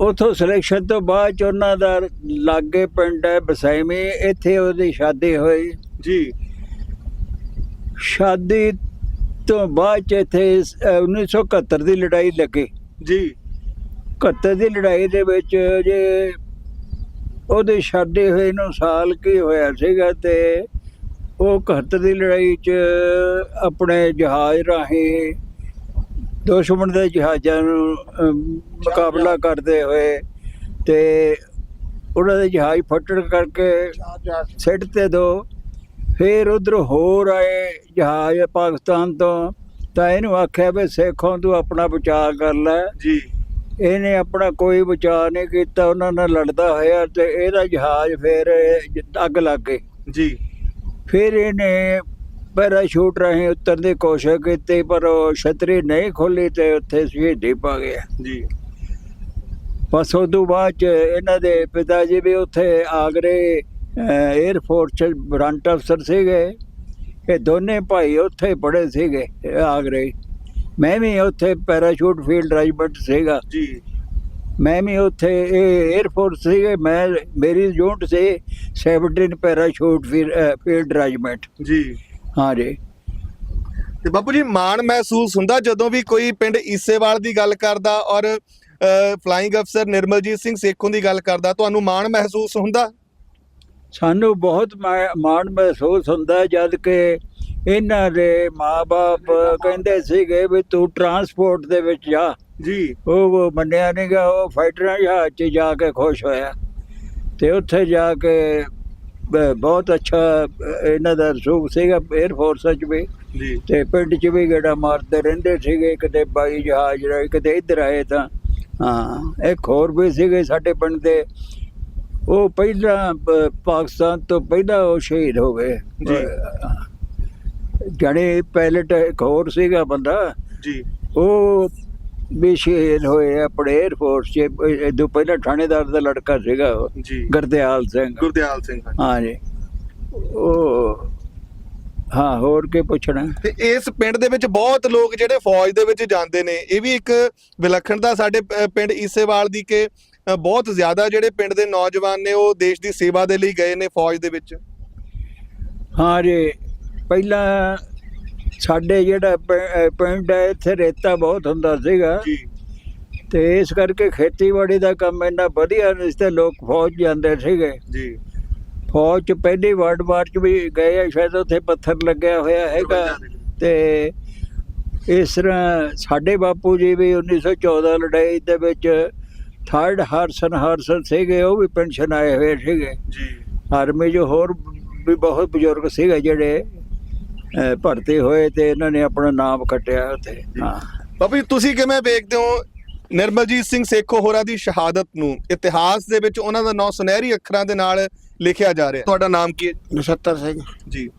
ਉਥੋਂ ਸਿਲੈਕਸ਼ਨ ਤੋਂ ਬਾਅਦ ਚ ਉਹਨਾਂ ਦਾ ਲਾਗੇ ਪਿੰਡ ਹੈ ਬਸੈਮੀ ਇੱਥੇ ਉਹਦੀ ਸ਼ਾਦੀ ਹੋਈ। ਜੀ। ਸ਼ਾਦੀ ਤੋਂ ਬਾਅਦ ਚ ਇੱਥੇ ਅਹ 1971 ਦੀ ਲੜਾਈ ਲੱਗੀ। ਜੀ। 71 ਦੀ ਲੜਾਈ ਦੇ ਵਿੱਚ ਜੇ ਉਹਦੇ ਸ਼ਾਦੀ ਹੋਏ ਨੂੰ ਸਾਲ ਕੀ ਹੋਇਆ ਸੀਗਾ ਤੇ ਉਹ 71 ਦੀ ਲੜਾਈ 'ਚ ਆਪਣੇ ਜਹਾਜ਼ ਰਾਹੀਂ ਦੁਸ਼ਮਣ ਦੇ ਜਹਾਜ਼ਾਂ ਨੂੰ ਮੁਕਾਬਲਾ ਕਰਦੇ ਹੋਏ ਤੇ ਉਹਨਾਂ ਦੇ ਜਹਾਜ਼ ਫਟਣ ਕਰਕੇ ਸਿੱਟ ਤੇ ਦੋ। ਫਿਰ ਉਧਰ ਹੋਰ ਆਏ ਜਹਾਜ਼ ਪਾਕਿਸਤਾਨ ਤੋਂ ਤਾਂ ਇਹਨੂੰ ਆਖਿਆ ਵੀ ਸੇਖੋਂ ਤੂੰ ਆਪਣਾ ਬਚਾਅ ਕਰ ਲੈ। ਜੀ। ਇਹਨੇ ਆਪਣਾ ਕੋਈ ਬਚਾਅ ਨਹੀਂ ਕੀਤਾ ਉਹਨਾਂ ਨਾਲ ਲੜਦਾ ਹੋਇਆ ਤੇ ਇਹਦਾ ਜਹਾਜ਼ ਫਿਰ ਅੱਗ ਲੱਗ ਗਈ। ਜੀ। ਫਿਰ ਇਹਨੇ ਪੈਰਾਸ਼ੂਟ ਰਾਹੀਂ ਉਤਰਨ ਦੀ ਕੋਸ਼ਿਸ਼ ਕੀਤੀ ਪਰ ਉਹ ਛਤਰੀ ਨਹੀਂ ਖੋਲੀ ਤੇ ਉੱਥੇ ਸ਼ਹੀਦੀ ਪਾ ਗਿਆ। ਜੀ। ਬਸ ਉਸ ਤੋਂ ਬਾਅਦ ਚ ਇਹਨਾਂ ਦੇ ਪਿਤਾ ਜੀ ਵੀ ਉੱਥੇ ਆਗਰੇ 에ਅਰ ਫੋਰਸ ਚ ਬਰੰਟ ਅਫਸਰ ਸੀਗੇ। ਇਹ ਦੋਨੇ ਭਾਈ ਉੱਥੇ ਪੜ੍ਹੇ ਸੀਗੇ ਆਗਰੇ। ਮੈਂ ਵੀ ਉੱਥੇ ਪੈਰਾਸ਼ੂਟ ਫੀਲਡ ਰੈਜੀਮੈਂਟ ਸੀਗਾ। ਜੀ। ਮੈਂ ਵੀ ਉੱਥੇ ਇਹ 에ਅਰ ਫੋਰਸ ਸੀਗੇ ਮੈਂ ਮੇਰੀ ਯੂਨਿਟ ਸੀ 17 ਪੈਰਾਸ਼ੂਟ ਫੀਲਡ ਰੈਜੀਮੈਂਟ ਜੀ। ਹਾਂ ਜੀ। ਤੇ ਬਾਪੂ ਜੀ ਮਾਣ ਮਹਿਸੂਸ ਹੁੰਦਾ ਜਦੋਂ ਵੀ ਕੋਈ ਪਿੰਡ ਈਸੇਵਾਲ ਦੀ ਗੱਲ ਕਰਦਾ ਔਰ ਫਲਾਈਂਗ ਅਫਸਰ ਨਿਰਮਲਜੀਤ ਸਿੰਘ ਸੇਖੋਂ ਦੀ ਗੱਲ ਕਰਦਾ ਤੁਹਾਨੂੰ ਮਾਣ ਮਹਿਸੂਸ ਹੁੰਦਾ? ਸਾਨੂੰ ਬਹੁਤ ਮਾ- ਮਾਣ ਮਹਿਸੂਸ ਹੁੰਦਾ ਜਦ ਕਿ ਇਹਨਾਂ ਦੇ ਮਾਪੇ ਕਹਿੰਦੇ ਸੀਗੇ ਵੀ ਤੂੰ ਟਰਾਂਸਪੋਰਟ ਦੇ ਵਿੱਚ ਜਾ। ਜੀ। ਉਹ ਮੰਨਿਆ ਨਹੀਂ ਗਾ ਉਹ ਫਾਈਟਰਾਂ ਜਹਾਜ਼ 'ਚ ਜਾ ਕੇ ਖੁਸ਼ ਹੋਇਆ। ਤੇ ਉੱਥੇ ਜਾ ਕੇ ਬਹੁਤ ਅੱਛਾ ਇਹਨਾਂ ਦਾ ਰਸੂਖ ਸੀਗਾ 에ਅਰ ਫੋਰਸ 'ਚ ਵੀ। ਜੀ। ਤੇ ਪਿੰਡ 'ਚ ਵੀ ਗੇੜਾ ਮਾਰਦੇ ਰਹਿੰਦੇ ਸੀਗੇ ਕਿਤੇ ਬਾਈ ਜਹਾਜ਼ ਰਾਹੀਂ ਕਿਤੇ ਇੱਧਰ ਆਏ ਤਾਂ। ਹਾਂ ਇੱਕ ਹੋਰ ਵੀ ਸੀਗੇ ਸਾਡੇ ਪਿੰਡ ਦੇ। ਉਹ ਪਹਿਲਾਂ ਪਾਕਿਸਤਾਨ ਤੋਂ ਪਹਿਲਾਂ ਉਹ ਸ਼ਹੀਦ ਹੋ ਗਏ। ਜੀ। ਜਣੇ ਪਾਇਲਟ ਇੱਕ ਹੋਰ ਸੀਗਾ ਬੰਦਾ। ਜੀ। ਉਹ ਵੀ ਸ਼ਹੀਦ ਹੋਏ ਆਪਣੇ 에ਅਰ ਫੋਰਸ 'ਚ ਇਦੋਂ ਪਹਿਲਾਂ ਥਾਣੇਦਾਰ ਦਾ ਲੜਕਾ ਸੀਗਾ ਜੀ। ਗੁਰਦਿਆਲ ਸਿੰਘ। ਗੁਰਦਿਆਲ ਸਿੰਘ ਹਾਂ ਜੀ। ਉਹ ਹਾਂ ਹੋਰ ਕੀ ਪੁੱਛਣਾ? ਤੇ ਇਸ ਪਿੰਡ ਦੇ ਵਿੱਚ ਬਹੁਤ ਲੋਕ ਜਿਹੜੇ ਫੌਜ ਦੇ ਵਿੱਚ ਜਾਂਦੇ ਨੇ ਇਹ ਵੀ ਇੱਕ ਵਿਲੱਖਣਤਾ ਸਾਡੇ ਪਿੰਡ ਈਸੇਵਾਲ ਦੀ ਕਿ ਬਹੁਤ ਜ਼ਿਆਦਾ ਜਿਹੜੇ ਪਿੰਡ ਦੇ ਨੌਜਵਾਨ ਨੇ ਉਹ ਦੇਸ਼ ਦੀ ਸੇਵਾ ਦੇ ਲਈ ਗਏ ਨੇ ਫੌਜ ਦੇ ਵਿੱਚ। ਹਾਂ ਜੀ। ਪਹਿਲਾਂ ਸਾਡੇ ਜਿਹੜਾ ਪਿੰ- ਪਿੰਡ ਹੈ ਇੱਥੇ ਰੇਤਾ ਬਹੁਤ ਹੁੰਦਾ ਸੀਗਾ। ਜੀ। ਤੇ ਇਸ ਕਰਕੇ ਖੇਤੀਬਾੜੀ ਦਾ ਕੰਮ ਇੰਨਾ ਵਧੀਆ ਨਹੀਂ ਸੀ ਤੇ ਲੋਕ ਫੌਜ ਜਾਂਦੇ ਸੀਗੇ। ਜੀ। ਫੌਜ ਚ ਪਹਿਲੀ ਵਰਲਡ ਵਾਰ ਚ ਵੀ ਗਏ ਆ ਸ਼ਾਇਦ ਉੱਥੇ ਪੱਥਰ ਲੱਗਿਆ ਹੋਇਆ ਹੈਗਾ। ਤੇ ਇਸ ਤਰ੍ਹਾਂ ਸਾਡੇ ਬਾਪੂ ਜੀ ਵੀ 1914 ਲੜਾਈ ਦੇ ਵਿੱਚ ਥਰਡ ਹਰਸਨ ਹਰਸਨ ਸੀਗੇ ਉਹ ਵੀ ਪੈਨਸ਼ਨ ਆਏ ਹੋਏ ਸੀਗੇ। ਜੀ। ਆਰਮੀ ਜੋ ਹੋਰ ਵੀ ਬਹੁਤ ਬਜ਼ੁਰਗ ਸੀਗੇ ਜਿਹੜੇ ਭਰਤੀ ਹੋਏ ਤੇ ਇਹਨਾਂ ਨੇ ਆਪਣਾ ਨਾਮ ਕੱਟਿਆ ਉੱਥੇ। ਹਾਂ। ਬਾਬੂ ਜੀ ਤੁਸੀਂ ਕਿਵੇਂ ਵੇਖਦੇ ਹੋ ਨਿਰਮਲਜੀਤ ਸਿੰਘ ਸੇਖੋ ਹੋਰਾਂ ਦੀ ਸ਼ਹਾਦਤ ਨੂੰ? ਇਤਿਹਾਸ ਦੇ ਵਿੱਚ ਉਹਨਾਂ ਦਾ ਨਾਮ ਸੁਨਹਿਰੀ ਅੱਖਰਾਂ ਦੇ ਨਾਲ ਲਿਖਿਆ ਜਾ ਰਿਹਾ। ਤੁਹਾਡਾ ਨਾਮ ਕੀ ਹੈ? ਨਛੱਤਰ ਸਿੰਘ। ਜੀ।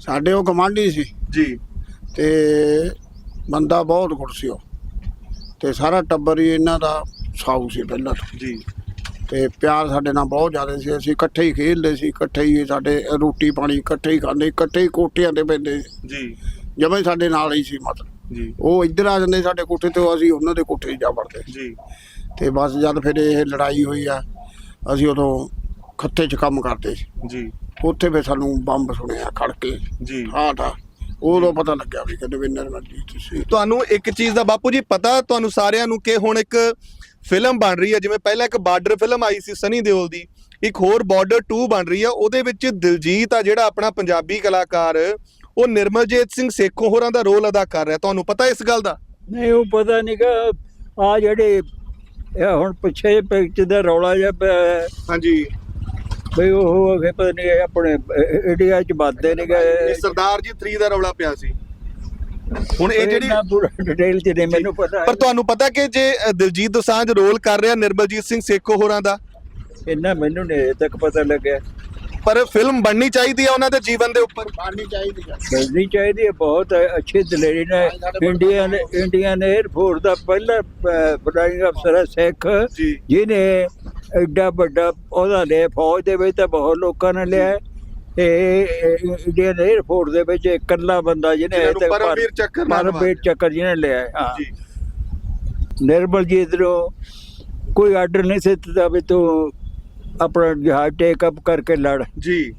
ਸਾਡੇ ਉਹ ਕਮਾਂਡੀ ਸੀ। ਜੀ। ਤੇ ਬੰਦਾ ਬਹੁਤ ਗੁੱਟ ਸੀ ਉਹ। ਤੇ ਸਾਰਾ ਟੱਬਰ ਹੀ ਇਹਨਾਂ ਦਾ ਸਾਊ ਸੀ ਪਹਿਲਾਂ ਤੋਂ। ਜੀ। ਤੇ ਪਿਆਰ ਸਾਡੇ ਨਾਲ ਬਹੁਤ ਜ਼ਿਆਦਾ ਸੀ। ਅਸੀਂ ਇਕੱਠੇ ਹੀ ਖੇਡਦੇ ਸੀ ਇਕੱਠੇ ਹੀ ਸਾਡੇ ਰੋਟੀ ਪਾਣੀ ਇਕੱਠੇ ਹੀ ਖਾਂਦੇ ਇਕੱਠੇ ਹੀ ਕੋਠਿਆਂ ਤੇ ਪੈਂਦੇ ਜੀ। ਜਮੇ ਸਾਡੇ ਨਾਲ ਹੀ ਸੀ ਮਤਲਬ। ਜੀ। ਉਹ ਇੱਧਰ ਆ ਜਾਂਦੇ ਸਾਡੇ ਕੋਠੇ ਤੇ ਅਸੀਂ ਉਹਨਾਂ ਦੇ ਕੋਠੇ ਜਾ ਵੜਦੇ। ਜੀ। ਤੇ ਬਸ ਜਦ ਫਿਰ ਇਹ ਲੜਾਈ ਹੋਈ ਆ ਅਸੀਂ ਉਦੋਂ ਖੱਤੇ 'ਚ ਕੰਮ ਕਰਦੇ ਸੀ। ਜੀ। ਉੱਥੇ ਫਿਰ ਸਾਨੂੰ ਬੰਬ ਸੁਣਿਆ ਖੜਕੇ ਜੀ। ਹਾਂ ਤਾਂ ਉਦੋਂ ਪਤਾ ਲੱਗਿਆ ਵੀ ਕਿਤੇ ਵੀ ਨਰਮਲਜੀਤ ਸੀ। ਤੁਹਾਨੂੰ ਇੱਕ ਚੀਜ਼ ਦਾ ਬਾਪੂ ਜੀ ਪਤਾ ਤੁਹਾਨੂੰ ਸਾਰਿਆਂ ਨੂੰ ਕਿ ਹੁਣ ਇੱਕ ਫਿਲਮ ਬਣ ਰਹੀ ਹੈ ਜਿਵੇਂ ਪਹਿਲਾਂ ਇੱਕ ਬਾਰਡਰ ਫਿਲਮ ਆਈ ਸੀ ਸਨੀ ਦਿਓਲ ਦੀ ਇੱਕ ਹੋਰ ਬਾਰਡਰ 2 ਬਣ ਰਹੀ ਆ ਉਹਦੇ ਵਿੱਚ ਦਿਲਜੀਤ ਆ ਜਿਹੜਾ ਆਪਣਾ ਪੰਜਾਬੀ ਕਲਾਕਾਰ ਉਹ ਨਿਰਮਲਜੀਤ ਸਿੰਘ ਸੇਖੋਂ ਹੋਰਾਂ ਦਾ ਰੋਲ ਅਦਾ ਕਰ ਰਿਹਾ। ਤੁਹਾਨੂੰ ਪਤਾ ਇਸ ਗੱਲ ਦਾ? ਨਹੀਂ ਉਹ ਪਤਾ ਨਹੀਂ ਕਿ ਆ ਜਿਹੜੇ ਇਹ ਹੁਣ ਪਿੱਛੇ ਪਿਕਚ ਦਾ ਰੌਲਾ ਜਿਹਾ ਹੈ, ਹਾਂਜੀ। ਬਈ ਉਹ ਅਗੇ ਪਤਾ ਨਹੀਂ ਆਪਣੇ ਇੰਡੀਆ ਚ ਵੱਧਦੇ ਨਹੀਂ ਗਏ ਇਹ ਸਰਦਾਰ ਜੀ 3 ਦਾ ਰੌਲਾ ਪਿਆ ਸੀ। ਹੁਣ ਇਹ ਜਿਹੜੀ ਡਿਟੇਲ ਚ ਨਹੀਂ ਮੈਨੂੰ ਪਤਾ। ਪਰ ਤੁਹਾਨੂੰ ਪਤਾ ਕਿ ਜੇ ਦਿਲਜੀਤ ਦੋਸਾਂਝ ਰੋਲ ਕਰ ਰਿਹਾ ਨਿਰਮਲਜੀਤ ਸਿੰਘ ਸੇਖੋ ਹੋਰਾਂ ਦਾ? ਇੰਨਾ ਮੈਨੂੰ ਨਹੀਂ ਅਜੇ ਤੱਕ ਪਤਾ ਲੱਗਿਆ। ਪਰ ਫਿਲਮ ਬਣਨੀ ਚਾਹੀਦੀ ਹੈ ਉਹਨਾਂ ਦੇ ਜੀਵਨ ਦੇ ਉੱਪਰ। ਪਾਣੀ ਚਾਹੀਦੀ ਆ। ਮਿਲਣੀ ਚਾਹੀਦੀ ਹੈ ਬਹੁਤ ਅੱਛੀ ਦਲੇਰੀ ਨੇ। ਇੰਡੀਅਨ ਇੰਡੀਅਨ 에ਅਰਫੋਰਸ ਦਾ ਪਹਿਲਾ ਫਲਾਈਂਗ ਅਫਸਰ ਹੈ ਸਿੱਖ। ਜੀ। ਜਿਹਨੇ ਐਡਾ ਵੱਡਾ ਉਹਦਾ ਲਿਆ ਫੌਜ ਦੇ ਵਿੱਚ ਤਾਂ ਬਹੁਤ ਲੋਕਾਂ ਨੇ ਲਿਆ। ਇਹ ਇੰਡੀਅਨ 에ਅਰਫੋਰਸ ਦੇ ਵਿੱਚ ਇਕੱਲਾ ਬੰਦਾ ਜਿਹਨੇ ਤੱਕ ਪਰਮਵੀਰ ਚੱਕਰ ਪਰਮਵੀਰ ਚੱਕਰ ਜਿਹਨੇ ਲਿਆ ਹੈ, ਜੀ। ਨਿਰਮਲਜੀਤ ਨੂੰ ਕੋਈ ਆਰਡਰ ਨਹੀਂ ਸੀ ਦਿੱਤਾ ਵੀ ਤੂੰ ਆਪਣਾ ਜਹਾਜ਼ ਟੇਕ ਅਪ ਕਰਕੇ ਲੜ। ਜੀ।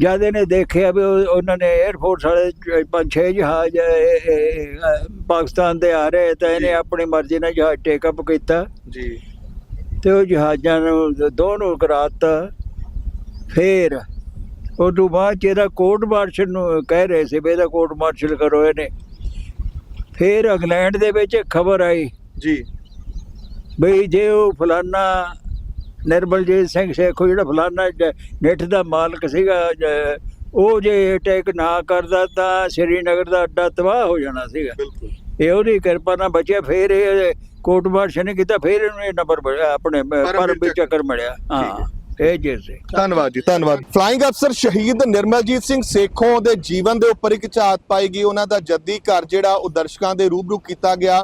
ਜਦ ਇਹਨੇ ਦੇਖਿਆ ਵੀ ਉਹ- ਉਹਨਾਂ ਨੇ 에ਅਰਫੋਰਸ ਵਾਲੇ ਪੰਜ ਛੇ ਜਹਾਜ਼ ਪਾਕਿਸਤਾਨ ਦੇ ਆ ਰਹੇ ਤਾਂ ਇਹਨੇ। ਆਪਣੀ ਮਰਜ਼ੀ ਨਾਲ ਜਹਾਜ਼ ਟੇਕ ਅਪ ਕੀਤਾ। ਜੀ। ਤੇ ਉਹ ਜਹਾਜ਼ਾਂ ਨੂੰ ਦੋਨੋਂ ਕਰਾਤਾ। ਫੇਰ ਉਹ ਤੋਂ ਬਾਅਦ ਇਹਦਾ ਕੋਰਟ ਮਾਰਸ਼ਲ ਨੂੰ ਕਹਿ ਰਹੇ ਸੀ ਵੀ ਇਹਦਾ ਕੋਰਟ ਮਾਰਸ਼ਲ ਕਰੋ ਇਹਨੇ। ਫੇਰ ਇੰਗਲੈਂਡ ਦੇ ਵਿੱਚ ਖਬਰ ਆਈ ਜੀ। ਬਈ ਜੇ ਉਹ ਫਲਾਨਾ ਨਿਰਮਲਜੀਤ ਸਿੰਘ ਸੇਖੋ ਜਿਹੜਾ ਫਲਾਨਾ ਨਿੱਠ ਦਾ ਮਾਲਕ ਸੀਗਾ ਉਹ ਜੇ ਅਟੈਕ ਨਾ ਕਰਦਾ ਤਾਂ ਸ਼੍ਰੀਨਗਰ ਦਾ ਅੱਡਾ ਤਬਾਹ ਹੋ ਜਾਣਾ ਸੀਗਾ। ਬਿਲਕੁਲ। ਇਹ ਉਹਦੀ ਕਿਰਪਾ ਨਾਲ ਬਚਿਆ। ਫੇਰ ਇਹ ਕੋਰਟ ਮਾਰਸ਼ਲ ਨੇ ਕੀਤਾ ਫੇਰ ਇਹਨੂੰ ਇਹ ਨੰਬਰ ਮਿਲਿਆ ਆਪਣੇ ਪਰ ਚੱਕਰ। ਚੱਕਰ ਮਿਲਿਆ। ਹਾਂ। ਇਹ ਜੈਸੇ ਧੰਨਵਾਦ ਜੀ ਧੰਨਵਾਦ। ਫਲਾਈਂਗ ਅਫਸਰ ਸ਼ਹੀਦ ਨਿਰਮਲਜੀਤ ਸਿੰਘ ਸੇਖੋਂ ਦੇ ਜੀਵਨ ਦੇ ਉੱਪਰ ਇੱਕ ਝਾਤ ਪਾਈ ਗਈ। ਉਹਨਾਂ ਦਾ ਜੱਦੀ ਘਰ ਜਿਹੜਾ ਉਹ ਦਰਸ਼ਕਾਂ ਦੇ ਰੂਬਰੂ ਕੀਤਾ ਗਿਆ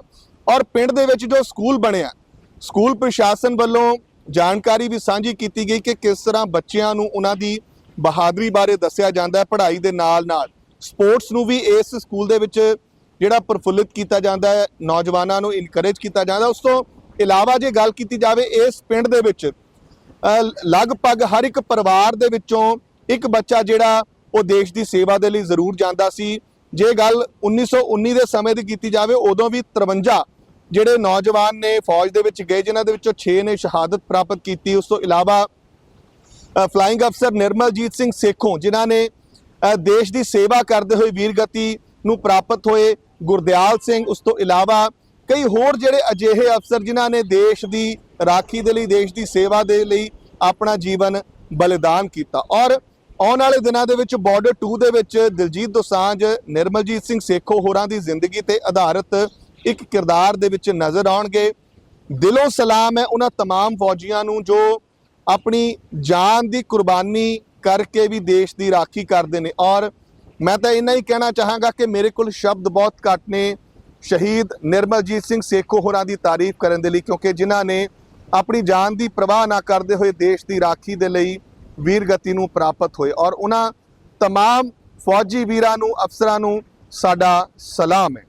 ਔਰ ਪਿੰਡ ਦੇ ਵਿੱਚ ਜੋ ਸਕੂਲ ਬਣਿਆ ਸਕੂਲ ਪ੍ਰਸ਼ਾਸਨ ਵੱਲੋਂ ਜਾਣਕਾਰੀ ਵੀ ਸਾਂਝੀ ਕੀਤੀ ਗਈ ਕਿ ਕਿਸ ਤਰ੍ਹਾਂ ਬੱਚਿਆਂ ਨੂੰ ਉਹਨਾਂ ਦੀ ਬਹਾਦਰੀ ਬਾਰੇ ਦੱਸਿਆ ਜਾਂਦਾ ਹੈ ਪੜ੍ਹਾਈ ਦੇ ਨਾਲ ਨਾਲ ਸਪੋਰਟਸ ਨੂੰ ਵੀ ਇਸ ਸਕੂਲ ਦੇ ਵਿੱਚ ਜਿਹੜਾ ਪ੍ਰਫੁੱਲਿਤ ਕੀਤਾ ਜਾਂਦਾ ਹੈ ਨੌਜਵਾਨਾਂ ਨੂੰ ਇਨਕਰੇਜ ਕੀਤਾ ਜਾਂਦਾ ਉਸ ਤੋਂ ਇਲਾਵਾ ਜੇ ਗੱਲ ਕੀਤੀ ਜਾਵੇ ਇਸ ਪਿੰਡ ਦੇ ਵਿੱਚ ਲਗਭਗ ਹਰ ਇੱਕ ਪਰਿਵਾਰ ਦੇ ਵਿੱਚੋਂ ਇੱਕ ਬੱਚਾ ਜਿਹੜਾ ਉਹ ਦੇਸ਼ ਦੀ ਸੇਵਾ ਦੇ ਲਈ ਜ਼ਰੂਰ ਜਾਂਦਾ ਸੀ। ਜੇ ਗੱਲ 1919 ਦੇ ਸਮੇਂ ਦੀ ਕੀਤੀ ਜਾਵੇ ਉਦੋਂ ਵੀ 53 ਜਿਹੜੇ ਨੌਜਵਾਨ ਨੇ ਫੌਜ ਦੇ ਵਿੱਚ ਗਏ ਜਿਨ੍ਹਾਂ ਦੇ ਵਿੱਚੋਂ 6 ਨੇ ਸ਼ਹਾਦਤ ਪ੍ਰਾਪਤ ਕੀਤੀ। ਉਸ ਤੋਂ ਇਲਾਵਾ ਅ, ਫਲਾਈਂਗ ਅਫਸਰ ਨਿਰਮਲਜੀਤ ਸਿੰਘ ਸੇਖੋਂ ਜਿਨ੍ਹਾਂ ਨੇ ਦੇਸ਼ ਦੀ ਸੇਵਾ ਕਰਦੇ ਹੋਏ ਵੀਰਗਤੀ ਨੂੰ ਪ੍ਰਾਪਤ ਹੋਏ ਗੁਰਦਿਆਲ ਸਿੰਘ ਉਸ ਤੋਂ ਇਲਾਵਾ ਕਈ ਹੋਰ ਜਿਹੜੇ ਅਜਿਹੇ ਅਫਸਰ ਜਿਨ੍ਹਾਂ ਨੇ ਦੇਸ਼ ਦੀ ਰਾਖੀ ਦੇ ਲਈ ਦੇਸ਼ ਦੀ ਸੇਵਾ ਦੇ ਲਈ ਆਪਣਾ ਜੀਵਨ ਬਲੀਦਾਨ ਕੀਤਾ ਔਰ ਆਉਣ ਵਾਲੇ ਦਿਨਾਂ ਦੇ ਵਿੱਚ ਬਾਰਡਰ 2 ਦੇ ਵਿੱਚ ਦਿਲਜੀਤ ਦੋਸਾਂਝ ਨਿਰਮਲਜੀਤ ਸਿੰਘ ਸੇਖੋ ਹੋਰਾਂ ਦੀ ਜ਼ਿੰਦਗੀ ਤੇ ਆਧਾਰਿਤ ਇੱਕ ਕਿਰਦਾਰ ਦੇ ਵਿੱਚ ਨਜ਼ਰ ਆਉਣਗੇ ਦਿਲੋਂ ਸਲਾਮ ਹੈ ਉਹਨਾਂ तमाम ਫੌਜੀਆਂ ਨੂੰ ਜੋ ਆਪਣੀ ਜਾਨ ਦੀ ਕੁਰਬਾਨੀ ਕਰਕੇ ਵੀ ਦੇਸ਼ ਦੀ ਰਾਖੀ ਕਰਦੇ ਨੇ ਔਰ ਮੈਂ ਤਾਂ ਇੰਨਾ ਹੀ ਕਹਿਣਾ ਚਾਹਾਂਗਾ ਕਿ ਮੇਰੇ ਕੋਲ ਸ਼ਬਦ ਬਹੁਤ ਘੱਟ ਨੇ ਸ਼ਹੀਦ ਨਿਰਮਲਜੀਤ ਸਿੰਘ ਸੇਖੋ ਹੋਰਾਂ ਦੀ ਤਾਰੀਫ ਕਰਨ ਦੇ ਲਈ ਕਿਉਂਕਿ ਜਿਨ੍ਹਾਂ ਨੇ ਆਪਣੀ ਜਾਨ ਦੀ ਪਰਵਾਹ ਨਾ ਕਰਦੇ ਹੋਏ ਦੇਸ਼ ਦੀ ਰਾਖੀ ਦੇ ਲਈ ਵੀਰਗਤੀ ਨੂੰ ਪ੍ਰਾਪਤ ਹੋਏ ਔਰ ਉਹਨਾਂ तमाम ਫੌਜੀ ਵੀਰਾਂ ਨੂੰ ਅਫਸਰਾਂ ਨੂੰ ਸਾਡਾ ਸਲਾਮ ਹੈ